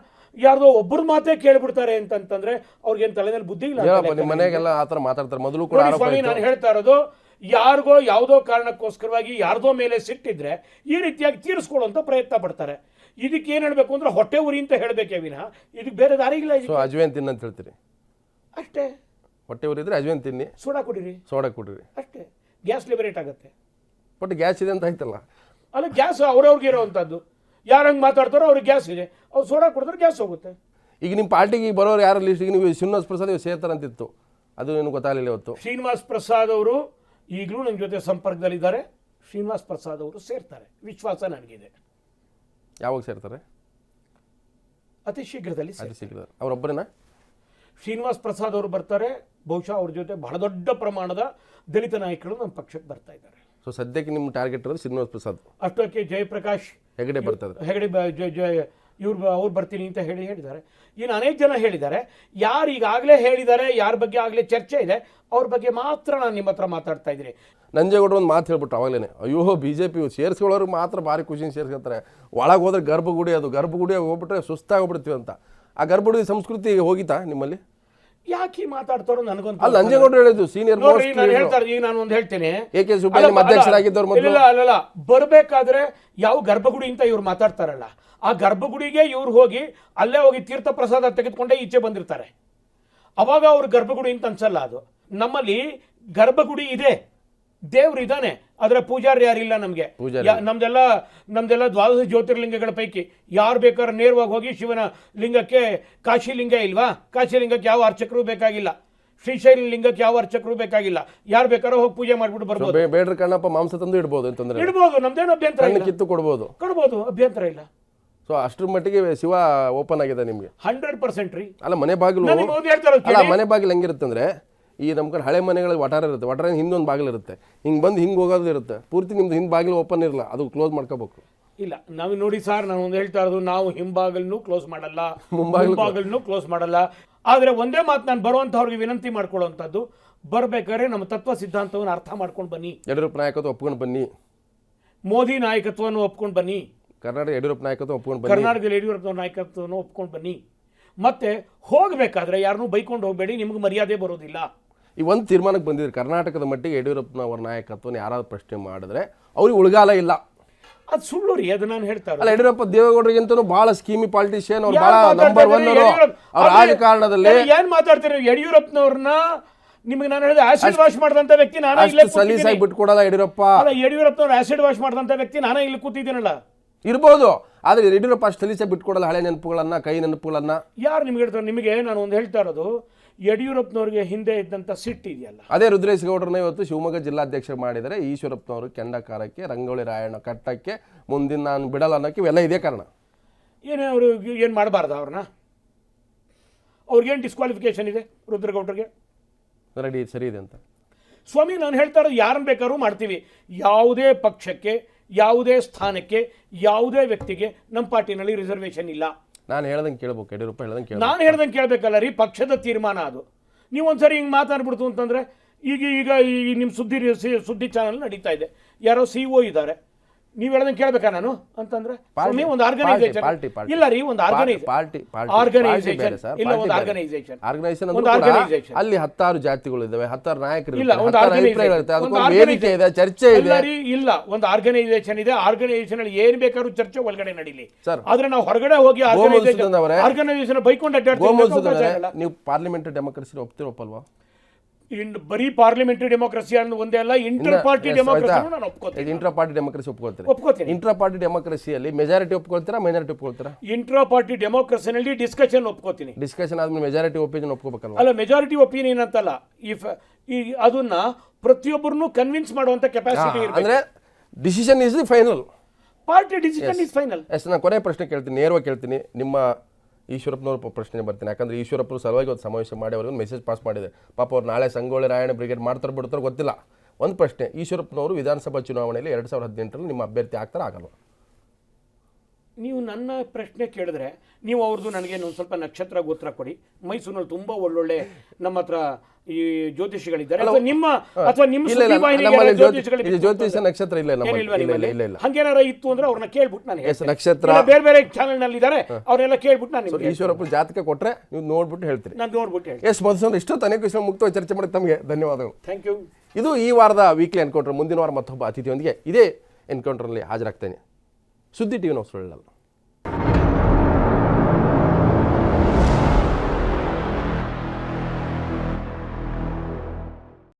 ಯಾರ್ದೋ ಒಬ್ಬರ ಮಾತೇ ಕೇಳಿಬಿಡ್ತಾರೆ ಅಂತಂತಂದ್ರೆ ಅವ್ರಿಗೇನು ತಲೆನಲ್ಲಿ ಬುದ್ಧಿ ಇಲ್ಲ ಮನೆಗೆಲ್ಲ ಆ ಥರ ಮಾತಾಡ್ತಾರೆ. ಮೊದಲು ಕೂಡ ಸ್ವಾಮಿ ನಾನು ಹೇಳ್ತಾ ಇರೋದು ಯಾರಿಗೋ ಯಾವುದೋ ಕಾರಣಕ್ಕೋಸ್ಕರವಾಗಿ ಯಾರ್ದೋ ಮೇಲೆ ಸಿಟ್ಟಿದ್ರೆ ಈ ರೀತಿಯಾಗಿ ತೀರಿಸ್ಕೊಳ್ಳುವಂತ ಪ್ರಯತ್ನ ಪಡ್ತಾರೆ. ಇದಕ್ಕೆ ಏನು ಹೇಳಬೇಕು ಅಂದ್ರೆ ಹೊಟ್ಟೆ ಉರಿ ಅಂತ ಹೇಳಬೇಕೇ ವಿನಃ. ಇದಕ್ಕೆ ಬೇರೆ ದಾರಿಗಿಲ್ಲ ಸೊ ಅಜ್ವೇನ್ ತಿನ್ನ ಅಂತ ಹೇಳ್ತೀರಿ? ಅಷ್ಟೇ. ಹೊಟ್ಟೆ ಉರಿದ್ರೆ ಅಜ್ವೇನ್ ತಿನ್ನಿ. ಸೋಡಾ ಕುಡೀರಿ. ಸೋಡಾ ಕುಡ್ರಿ. ಅಷ್ಟೇ. ಗ್ಯಾಸ್ ಲಿಬರೇಟ್ ಆಗುತ್ತೆ. ಬಟ್ ಗ್ಯಾಸ್ ಇದೆ ಅಂತ ಆಯ್ತಲ್ಲ? ಅಲ್ಲ ಗ್ಯಾಸ್ ಅವ್ರವ್ರಿಗೆ ಇರೋವಂಥದ್ದು. ಯಾರು ಹಂಗೆ ಮಾತಾಡ್ತಾರೋ ಅವ್ರಿಗೆ ಗ್ಯಾಸ್ ಇದೆ. ಅವ್ರು ಸೋಡಾ ಕುಡಿದ್ರೆ ಗ್ಯಾಸ್ ಹೋಗುತ್ತೆ. ಈಗ ನಿಮ್ಮ ಪಾರ್ಟಿಗೆ ಬರೋರು ಯಾರು ಲಿಸ್ಟಿಗೆ ನೀವು ಶ್ರೀನಿವಾಸ್ ಪ್ರಸಾದ್ ಇವ್ರು ಸೇರ್ತಾರಂತಿತ್ತು ಅದು ನಿಮ್ಗೆ ಗೊತ್ತಾಗಲಿಲ್ಲ ಇವತ್ತು. ಶ್ರೀನಿವಾಸ್ ಪ್ರಸಾದ್ ಅವರು ಈಗಲೂ ನನ್ನ ಜೊತೆ ಸಂಪರ್ಕದಲ್ಲಿದ್ದಾರೆ. ಶ್ರೀನಿವಾಸ್ ಪ್ರಸಾದ್ ಅವರು ಸೇರ್ತಾರೆ. ವಿಶ್ವಾಸ ನನಗಿದೆ. ಯಾವಾಗ ಸೇರ್ತಾರೆ? ಅತಿ ಶೀಘ್ರದಲ್ಲಿ ಸೇರ್ತಾರೆ. ಶೀಘ್ರ ಅವರೊಬ್ಬರನ್ನ? ಶ್ರೀನಿವಾಸ್ ಪ್ರಸಾದ್ ಅವರು ಬರ್ತಾರೆ. ಬಹುಶಃ ಅವ್ರ ಜೊತೆ ಬಹಳ ದೊಡ್ಡ ಪ್ರಮಾಣದ ದಲಿತ ನಾಯಕರು ನಮ್ಮ ಪಕ್ಷಕ್ಕೆ ಬರ್ತಾ ಇದ್ದಾರೆ. ಸೊ ಸದ್ಯಕ್ಕೆ ನಿಮ್ಮ ಟಾರ್ಗೆಟ್ ಇರೋದು ಶ್ರೀನಿವಾಸ್ ಪ್ರಸಾದ್. ಅಷ್ಟಕ್ಕೆ ಜಯಪ್ರಕಾಶ್ ಹೆಗಡೆ ಬರ್ತದೆ ಹೆಗಡೆ ಬ- ಜಯ ಜಯ ಇವ್ರು ಅವ್ರು ಬರ್ತೀನಿ ಅಂತ ಹೇಳಿ ಹೇಳಿದ್ದಾರೆ. ಇನ್ನು ಅನೇಕ ಜನ ಹೇಳಿದ್ದಾರೆ. ಯಾರು ಈಗಾಗಲೇ ಹೇಳಿದ್ದಾರೆ ಯಾರ ಬಗ್ಗೆ ಆಗಲೇ ಚರ್ಚೆ ಇದೆ ಅವ್ರ ಬಗ್ಗೆ ಮಾತ್ರ ನಾನು ನಿಮ್ಮ ಹತ್ರ ಮಾತಾಡ್ತಾ ಇದ್ದೀನಿ. ನಂಜೇಗೌಡರು ಒಂದು ಮಾತು ಹೇಳ್ಬಿಟ್ಟು ಅವಾಗಲೇ ಅಯ್ಯೋ ಬಿ ಜೆ ಪಿ ಸೇರಿಸ್ಕೊಳ್ಳೋರು ಮಾತ್ರ ಭಾರಿ ಖುಷಿನ ಸೇರಿಸ್ಕೊಳ್ತಾರೆ ಒಳಗೆ ಹೋದ್ರೆ ಗರ್ಭಗುಡಿ ಅದು ಗರ್ಭಗುಡಿ ಹೋಗ್ಬಿಟ್ರೆ ಸುಸ್ತಾಗಿ ಹೋಗ್ಬಿಡ್ತೀವಿ ಅಂತ. ಆ ಗರ್ಭಗುಡಿ ಸಂಸ್ಕೃತಿ ಹೋಗಿತಾ ನಿಮ್ಮಲ್ಲಿ? ಯಾಕೆ ಮಾತಾಡ್ತಾರೋ ನನಗೊಂದು ಅಲ್ಲ ನಂಜೇಗೌಡರು ಹೇಳಿದ್ದು ಸೀನಿಯರ್ ನೋಡ್ರಿ ನಾನು ಹೇಳ್ತಾ ಈಗ ನಾನು ಒಂದು ಹೇಳ್ತೇನೆ. ಎ ಕೆ ನಿಮ್ಮ ಅಧ್ಯಕ್ಷರಾಗಿದ್ದವ್ರು ಮೊದಲು? ಇಲ್ಲ ಅಲ್ಲ. ಬರಬೇಕಾದ್ರೆ ಯಾವ ಗರ್ಭಗುಡಿ ಅಂತ ಇವ್ರು ಮಾತಾಡ್ತಾರಲ್ಲ ಆ ಗರ್ಭಗುಡಿಗೆ ಇವ್ರು ಹೋಗಿ ಅಲ್ಲೇ ಹೋಗಿ ತೀರ್ಥ ಪ್ರಸಾದ ತೆಗೆದುಕೊಂಡೇ ಈಚೆ ಬಂದಿರ್ತಾರೆ. ಅವಾಗ ಅವ್ರ ಗರ್ಭಗುಡಿ ಅಂತ ಅನ್ಸಲ್ಲ ಅದು. ನಮ್ಮಲ್ಲಿ ಗರ್ಭಗುಡಿ ಇದೆ. ದೇವ್ರು ಇದ್ದಾನೆ ಅದರ ಪೂಜಾರಿ ಯಾರಿಲ್ಲ ನಮಗೆ. ನಮ್ದೆಲ್ಲ ನಮ್ದೆಲ್ಲ ದ್ವಾದಶ ಜ್ಯೋತಿರ್ಲಿಂಗಗಳ ಪೈಕಿ ಯಾರು ಬೇಕಾದ್ರೆ ನೇರವಾಗಿ ಹೋಗಿ ಶಿವನ ಲಿಂಗಕ್ಕೆ ಕಾಶಿ ಲಿಂಗ ಇಲ್ವಾ? ಕಾಶಿ ಲಿಂಗಕ್ಕೆ ಯಾವ ಅರ್ಚಕರು ಬೇಕಾಗಿಲ್ಲ. ಶ್ರೀಶೈಲ ಲಿಂಗಕ್ಕೆ ಯಾವ ಅರ್ಚಕರು ಬೇಕಾಗಿಲ್ಲ. ಯಾರು ಬೇಕಾದ್ರೂ ಹೋಗಿ ಪೂಜೆ ಮಾಡ್ಬಿಟ್ಟು ಬರ್ಬೋದು. ಬೇಡ್ರ ಕಣ್ಣಪ್ಪ ಮಾಂಸ ತಂದು ಇಡ್ಬೋದು ಅಂತಂದ್ರೆ ಇಡ್ಬೋದು ನಮ್ದೇನು ಅಭ್ಯಂತರ ಇಲ್ಲ. ಕಿತ್ತು ಕೊಡ್ಬೋದು. ಕೊಡ್ಬೋದು ಅಭ್ಯಂತರ ಇಲ್ಲ. ಸೊ ಅಷ್ಟ್ರ ಮಟ್ಟಿಗೆ ಶಿವ ಓಪನ್ ಆಗಿದೆ ನಿಮಗೆ. ಹಂಡ್ರೆಡ್ ಪರ್ಸೆಂಟ್ ರೀ. ಅಲ್ಲ ಮನೆ ಬಾಗಿಲು ಮನೆ ಬಾಗಿಲು ಹೆಂಗಿರುತ್ತೆ ಅಂದ್ರೆ ಈ ನಮ್ಮ ಕಡೆ ಹಳೆ ಮನೆಗಳಲ್ಲಿ ವಟಾರ ಇರುತ್ತೆ. ವಟಾರ ಹಿಂದೊಂದು ಬಾಗಿಲಿರುತ್ತೆ ಹಿಂಗೆ ಬಂದು ಹಿಂಗೆ ಹೋಗೋದು ಇರುತ್ತೆ. ಪೂರ್ತಿ ನಿಮ್ದು ಹಿಂದೆ ಬಾಗಿಲು ಓಪನ್ ಇರಲ್ಲ. ಅದು ಕ್ಲೋಸ್ ಮಾಡ್ಕೋಬೇಕು. ಇಲ್ಲ ನಾವು ನೋಡಿ ಸರ್ ನಾನು ಒಂದು ಹೇಳ್ತಾ ಇರೋದು ನಾವು ಹಿಂಬಾಗಲನ್ನು ಕ್ಲೋಸ್ ಮಾಡಲ್ಲ. ಮುಂಬಾಗಿಲು- ಮುಂಬಾಗಲ್ನು ಕ್ಲೋಸ್ ಮಾಡಲ್ಲ. ಆದರೆ ಒಂದೇ ಮಾತು ನಾನು ಬರುವಂಥವ್ರಿಗೆ ವಿನಂತಿ ಮಾಡ್ಕೊಳ್ಳೋವಂಥದ್ದು ಬರಬೇಕಾದ್ರೆ ನಮ್ಮ ತತ್ವ ಸಿದ್ಧಾಂತವನ್ನು ಅರ್ಥ ಮಾಡ್ಕೊಂಡು ಬನ್ನಿ. ಯಡಿಯೂರಪ್ಪ ನಾಯಕತ್ವ ಒಪ್ಕೊಂಡು ಬನ್ನಿ. ಮೋದಿ ನಾಯಕತ್ವವನ್ನು ಒಪ್ಕೊಂಡು ಬನ್ನಿ. ಕರ್ನಾಟಕ ಯಡಿಯೂರಪ್ಪ ನಾಯಕತ್ವ ಒಪ್ಕೊಂಡು ಬನ್ನಿ. ಕರ್ನಾಟಕದಲ್ಲಿ ಯಡಿಯೂರಪ್ಪ ನಾಯಕತ್ವವನ್ನು ಒಪ್ಕೊಂಡು ಬನ್ನಿ. ಮತ್ತೆ ಹೋಗಬೇಕಾದ್ರೆ ಯಾರನ್ನೂ ಬೈಕೊಂಡು ಹೋಗಬೇಡಿ ನಿಮ್ಗೆ ಮರ್ಯಾದೆ ಬರೋದಿಲ್ಲ. ಈ ಒಂದು ತೀರ್ಮಾನಕ್ಕೆ ಬಂದಿದ್ರು ಕರ್ನಾಟಕದ ಮಟ್ಟಿಗೆ ಯಡಿಯೂರಪ್ಪನವರ ನಾಯಕತ್ವನ ಯಾರಾದ್ರು ಪ್ರಶ್ನೆ ಮಾಡಿದ್ರೆ ಅವ್ರಿಗೆ ಉಳಗಾಲ ಇಲ್ಲ. ಅದು ಸುಳ್ಳು ರೀ ಅದು ನಾನು ಹೇಳ್ತಾ ಇರೋದು. ಅಲ್ಲ ಯಡಿಯೂರಪ್ಪ ದೇವೇಗೌಡರಿಗಿಂತನೂ ಬಹಳ ಸ್ಕೀಮಿ ಪಾಲಿಟಿಷಿಯನ್ ಅವ್ರು ಬಹಳ ನಂಬರ್ ಒನ್ ಅವ್ರ. ರಾಜಕಾರಣದಲ್ಲಿ ಏನ್ ಮಾತಾಡ್ತೀರಿ ಯಡಿಯೂರಪ್ಪನವ್ರನ್ನ ನಿಮಗೆ ನಾನು ಹೇಳಿದ ಆಸಿಡ್ ವಾಶ್ ಮಾಡಿದಂತ ವ್ಯಕ್ತಿ ನಾನೇ ಇಲ್ಲೇ ಸಲೀಸಾಗಿ. ಬಿಟ್ಕೊಡಲ್ಲ ಯಡಿಯೂರಪ್ಪ. ಅಲ್ಲ ಯಡಿಯೂರಪ್ಪನವ್ರು ಆಸಿಡ್ ವಾಶ್ ಮಾಡಿದಂತ ವ್ಯಕ್ತಿ ನಾನೇ ಇಲ್ಲಿ ಕೂತಿದ್ದೀನಲ್ಲ. ಇರ್ಬೋದು ಆದ್ರೆ ಯಡಿಯೂರಪ್ಪ ಅಷ್ಟು ಸಲೀಸಾಗಿ ಬಿಟ್ಕೊಡಲ್ಲ ಹಳೆ ನೆನಪುಗಳನ್ನ ಕೈ ನೆನಪುಗಳನ್ನ. ಯಾರು ನಿಮ್ಗೆ ಹೇಳ್ತಾರೆ? ನಿಮಗೆ ನಾನು ಒಂದು ಹೇಳ್ತಾ ಇರೋದು ಯಡಿಯೂರಪ್ಪನವ್ರಿಗೆ ಹಿಂದೆ ಇದ್ದಂಥ ಸಿಟ್ಟು ಇದೆಯಲ್ಲ? ಅದೇ ರುದ್ರೇಶ್ ಗೌಡ್ರನ್ನ ಇವತ್ತು ಶಿವಮೊಗ್ಗ ಜಿಲ್ಲಾಧ್ಯಕ್ಷ ಮಾಡಿದರೆ ಈಶ್ವರಪ್ಪನವರು ಕೆಂಡಕಾರಕ್ಕೆ ರಂಗೋಳಿ ರಾಯಣ್ಣ ಕಟ್ಟಕ್ಕೆ ಮುಂದಿನ ನಾನು ಬಿಡಲ್ಲ ಅನ್ನೋಕ್ಕೆ ಇವೆಲ್ಲ ಇದೇ ಕಾರಣ. ಏನೇ ಅವರು ಏನು ಮಾಡಬಾರ್ದು ಅವ್ರನ್ನ? ಅವ್ರಿಗೇನು ಡಿಸ್ಕ್ವಾಲಿಫಿಕೇಶನ್ ಇದೆ ರುದ್ರಗೌಡ್ರಿಗೆ? ರೆಡಿ ಸರಿ ಇದೆ ಅಂತ. ಸ್ವಾಮಿ ನಾನು ಹೇಳ್ತಾ ಇರೋದು ಯಾರನ್ನು ಬೇಕಾದ್ರೂ ಮಾಡ್ತೀವಿ. ಯಾವುದೇ ಪಕ್ಷಕ್ಕೆ ಯಾವುದೇ ಸ್ಥಾನಕ್ಕೆ ಯಾವುದೇ ವ್ಯಕ್ತಿಗೆ ನಮ್ಮ ಪಾರ್ಟಿನಲ್ಲಿ ರಿಸರ್ವೇಷನ್ ಇಲ್ಲ. ನಾನು ಹೇಳ್ದಂಗೆ ಕೇಳ್ಬೇಕು, ಯಡಿಯೂರಪ್ಪ ಹೇಳ್ದಂಗೆ ಕೇಳ ನಾನು ಹೇಳ್ದಂಗೆ ಕೇಳಬೇಕಲ್ಲ ರೀ, ಪಕ್ಷದ ತೀರ್ಮಾನ ಅದು. ನೀವು ಒಂದ್ಸರಿ ಹಿಂಗೆ ಮಾತಾಡ್ಬಿಡ್ತು ಅಂತಂದರೆ, ಈಗ ಈಗ ಈ ನಿಮ್ಮ ಸುದ್ದಿ ಸುದ್ದಿ ಚಾನಲ್ ನಡೀತಾ ಇದೆ. ಯಾರೋ ಸಿ ಒ ಇದ್ದಾರೆ. ನೀವು ಹೇಳೋದನ್ನ ಕೇಳಬೇಕಾ ನಾನು? ಅಂತಂದ್ರೆ ಸ್ವಾಮಿ ಒಂದು ಆರ್ಗನೈಸೇಷನ್ ಇಲ್ಲ ರೀ ಒಂದು ಆರ್ಗನೈಸೇಷನ್ ಆರ್ಗನೈಸೇಷನ್ ಇಲ್ಲ ಒಂದು ಆರ್ಗನೈಸೇಷನ್ ಆರ್ಗನೈಸೇಷನ್ ಒಂದು ಆರ್ಗನೈಸೇಷನ್ ಅಲ್ಲಿ ಹತ್ತಾರು ಜಾತಿಗಳು ಇದಾವೆ ಹತ್ತಾರು ನಾಯಕರು ಇಲ್ಲ ಒಂದು ಆರ್ಗನೈಸೇಷನ್ ವೇದಿಕೆ ಇದೆ ಚರ್ಚೆ ಇದೆ. ಇಲ್ಲ ರೀ ಇಲ್ಲ ಒಂದು ಆರ್ಗನೈಸೇಷನ್ ಇದೆ. ಆರ್ಗನೈಸೇಷನ್ ಅಲ್ಲಿ ಏನ್ ಬೇಕಾದ್ರೂ ಚರ್ಚೆ ಒಳಗಡೆ ನಡೀಲಿ. ಸರ್. ಆದ್ರೆ ನಾವು ಹೊರಗಡೆ ಹೋಗಿ ಆರ್ಗನೈಸೇಷನ್ ಬೈಕೊಂಡು ಅಡ್ಡಾಡ್ತೀವಿ ನೀವು ಪಾರ್ಲಿಮೆಂಟ್ ಡೆಮೋಕ್ರಸಿ ಒಪ್ತಿರೋ ಒಪ್ಪಲ್ವಾ ಇನ್ ಬರೀ ಪಾರ್ಲಿಮೆಂಟರಿ ಡೆಮೋಕ್ರಸಿ ಅನ್ನೋ ಒಂದೇ ಅಲ್ಲ ಇಂಟರ್ ಪಾರ್ಟಿ ಡೆಮೋಕ್ರಸಿ ನಾನು ಒಪ್ಕೋತೀನಿ. ಇಂಟ್ರಾ ಪಾರ್ಟಿ ಡೆಮೋಕ್ರಸಿ ಒಪ್ಕೊಳ್ತೀರಿ ಒಪ್ಕೋತೀನಿ. ಇಂಟರ್ ಪಾರ್ಟಿ ಡೆಮೋಕ್ರಸಿಯಲ್ಲಿ ಮೆಜಾರಿಟಿ ಒಪ್ಕೊಳ್ತೀರಾ ಮೈನಾರಿಟಿ ಒಪ್ಕೊಳ್ತೀರಾ? ಇಂಟ್ರಾ ಪಾರ್ಟಿ ಡೆಮೋಕ್ರಸಿನಲ್ಲಿ ಡಿಸ್ಕಷನ್ ಒಪ್ಕೋತೀನಿ. ಡಿಸ್ಕಷನ್ ಆದ್ಮೇಲೆ ಮೆಜಾರಿಟಿ ಒಪಿನಿಯನ್ ಒಪ್ಕೋಬೇಕಲ್ಲ ಅಲ್ಲ ಮೆಜಾರಿಟಿ ಒಪಿನಿಯನ್ ಅಂತಲ್ಲ ಇಫ್ ಈ ಅದನ್ನ ಪ್ರತಿಯೊಬ್ಬರನ್ನು ಕನ್ವಿನ್ಸ್ ಮಾಡುವಂತ ಕೆಪಾಸಿಟಿ ಇರಬೇಕು. ಅಂದ್ರೆ decision is the final party decision is final yes ನಾನು ಕೊನೆ ಪ್ರಶ್ನೆ ಕೇಳ್ತೀನಿ ನೇರವಾಗಿ ಕೇಳ್ತೀನಿ. ನಿಮ್ಮ ಈಶ್ವರಪ್ಪನವ್ರ ಪ್ರಶ್ನೆ ಬರ್ತೀನಿ. ಯಾಕಂದರೆ ಈಶ್ವರಪ್ಪನ ಸಲುವಾಗಿ ಒಂದು ಸಮಾವೇಶ ಮಾಡಿ ಅವ್ರಿಗೆ ಮೆಸೇಜ್ ಪಾಸ್ ಮಾಡಿದೆ ಪಾಪ ಅವ್ರು ನಾಳೆ ಸಂಗೊಳ್ಳಿ ರಾಯಣ್ಣ ಬ್ರಿಗೇಡ್ ಮಾಡ್ತಾರೆ ಬಿಡ್ತಾರೆ ಗೊತ್ತಿಲ್ಲ. ಒಂದು ಪ್ರಶ್ನೆ, ಈಶ್ವರಪ್ಪನವರು ವಿಧಾನಸಭಾ ಚುನಾವಣೆಯಲ್ಲಿ ಎರಡು ಸಾವಿರದ ಹದಿನೆಂಟರಲ್ಲಿ ನಿಮ್ಮ ಅಭ್ಯರ್ಥಿ ಆಗ್ತಾರೆ ಆಗಲ್ಲ ನೀವು ನನ್ನ ಪ್ರಶ್ನೆ ಕೇಳಿದ್ರೆ, ನೀವು ಅವ್ರದ್ದು ನನಗೆ ಒಂದು ಸ್ವಲ್ಪ ನಕ್ಷತ್ರ ಗೋತ್ರ ಕೊಡಿ. ಮೈಸೂರಿನಲ್ಲಿ ತುಂಬ ಒಳ್ಳೊಳ್ಳೆ ನಮ್ಮ ಹತ್ರ ಈ ಜ್ಯೋತಿಷಿಗಳಿದ್ದಾರೆ. ಅಥವಾ ನಿಮ್ಮ ಅಥವಾ ನಿಮ್ಮ ಜ್ಯೋತಿಷಿಗಳು ಜ್ಯೋತಿಷ ನಕ್ಷತ್ರ ಇಲ್ಲ ಇಲ್ಲ ಇಲ್ಲ? ಇಲ್ಲ ಹಂಗೇನಾರ ಇತ್ತು ಅಂದ್ರೆ ಅವ್ರನ್ನ ಕೇಳ್ಬಿಟ್ಟು ನಾನು ಎಸ್ ನಕ್ಷತ್ರ ಬೇರೆ ಬೇರೆ ಚಾನೆಲ್ನಲ್ಲಿ ಇದ್ದಾರೆ ಅವರೆಲ್ಲ ಕೇಳ್ಬಿಟ್ಟು ನಾನು ನಿಮ್ಗೆ ಈಶ್ವರಪ್ಪ ಜಾತಕ ಕೊಟ್ರೆ ನೀವು ನೋಡ್ಬಿಟ್ಟು ಹೇಳ್ತೀರಿ. ನಾನು ನೋಡ್ಬಿಟ್ಟು ಹೇಳಿ ಎಸ್ ಮಧುಸೂನ್ ಇಷ್ಟು ಅನೇಕ ವಿಷಯ ಮುಕ್ತವಾಗಿ ಚರ್ಚೆ ಮಾಡಿ ತಮಗೆ. ಧನ್ಯವಾದಗಳು. ಥ್ಯಾಂಕ್ ಯು ಇದು ಈ ವಾರದ ವೀಕ್ಲಿ ಎನ್ಕೌಂಟರ್ ಮುಂದಿನ ವಾರ ಮತ್ತೊಬ್ಬ ಅತಿಥಿಯೊಂದಿಗೆ ಇದೇ ಎನ್ಕೌಂಟರ್ನಲ್ಲಿ ಹಾಜರಾಗ್ತೇನೆ. ಸುದ್ದಿ ಟಿವಿ ನಾವು ಸುಳ್ಳಲ್ಲ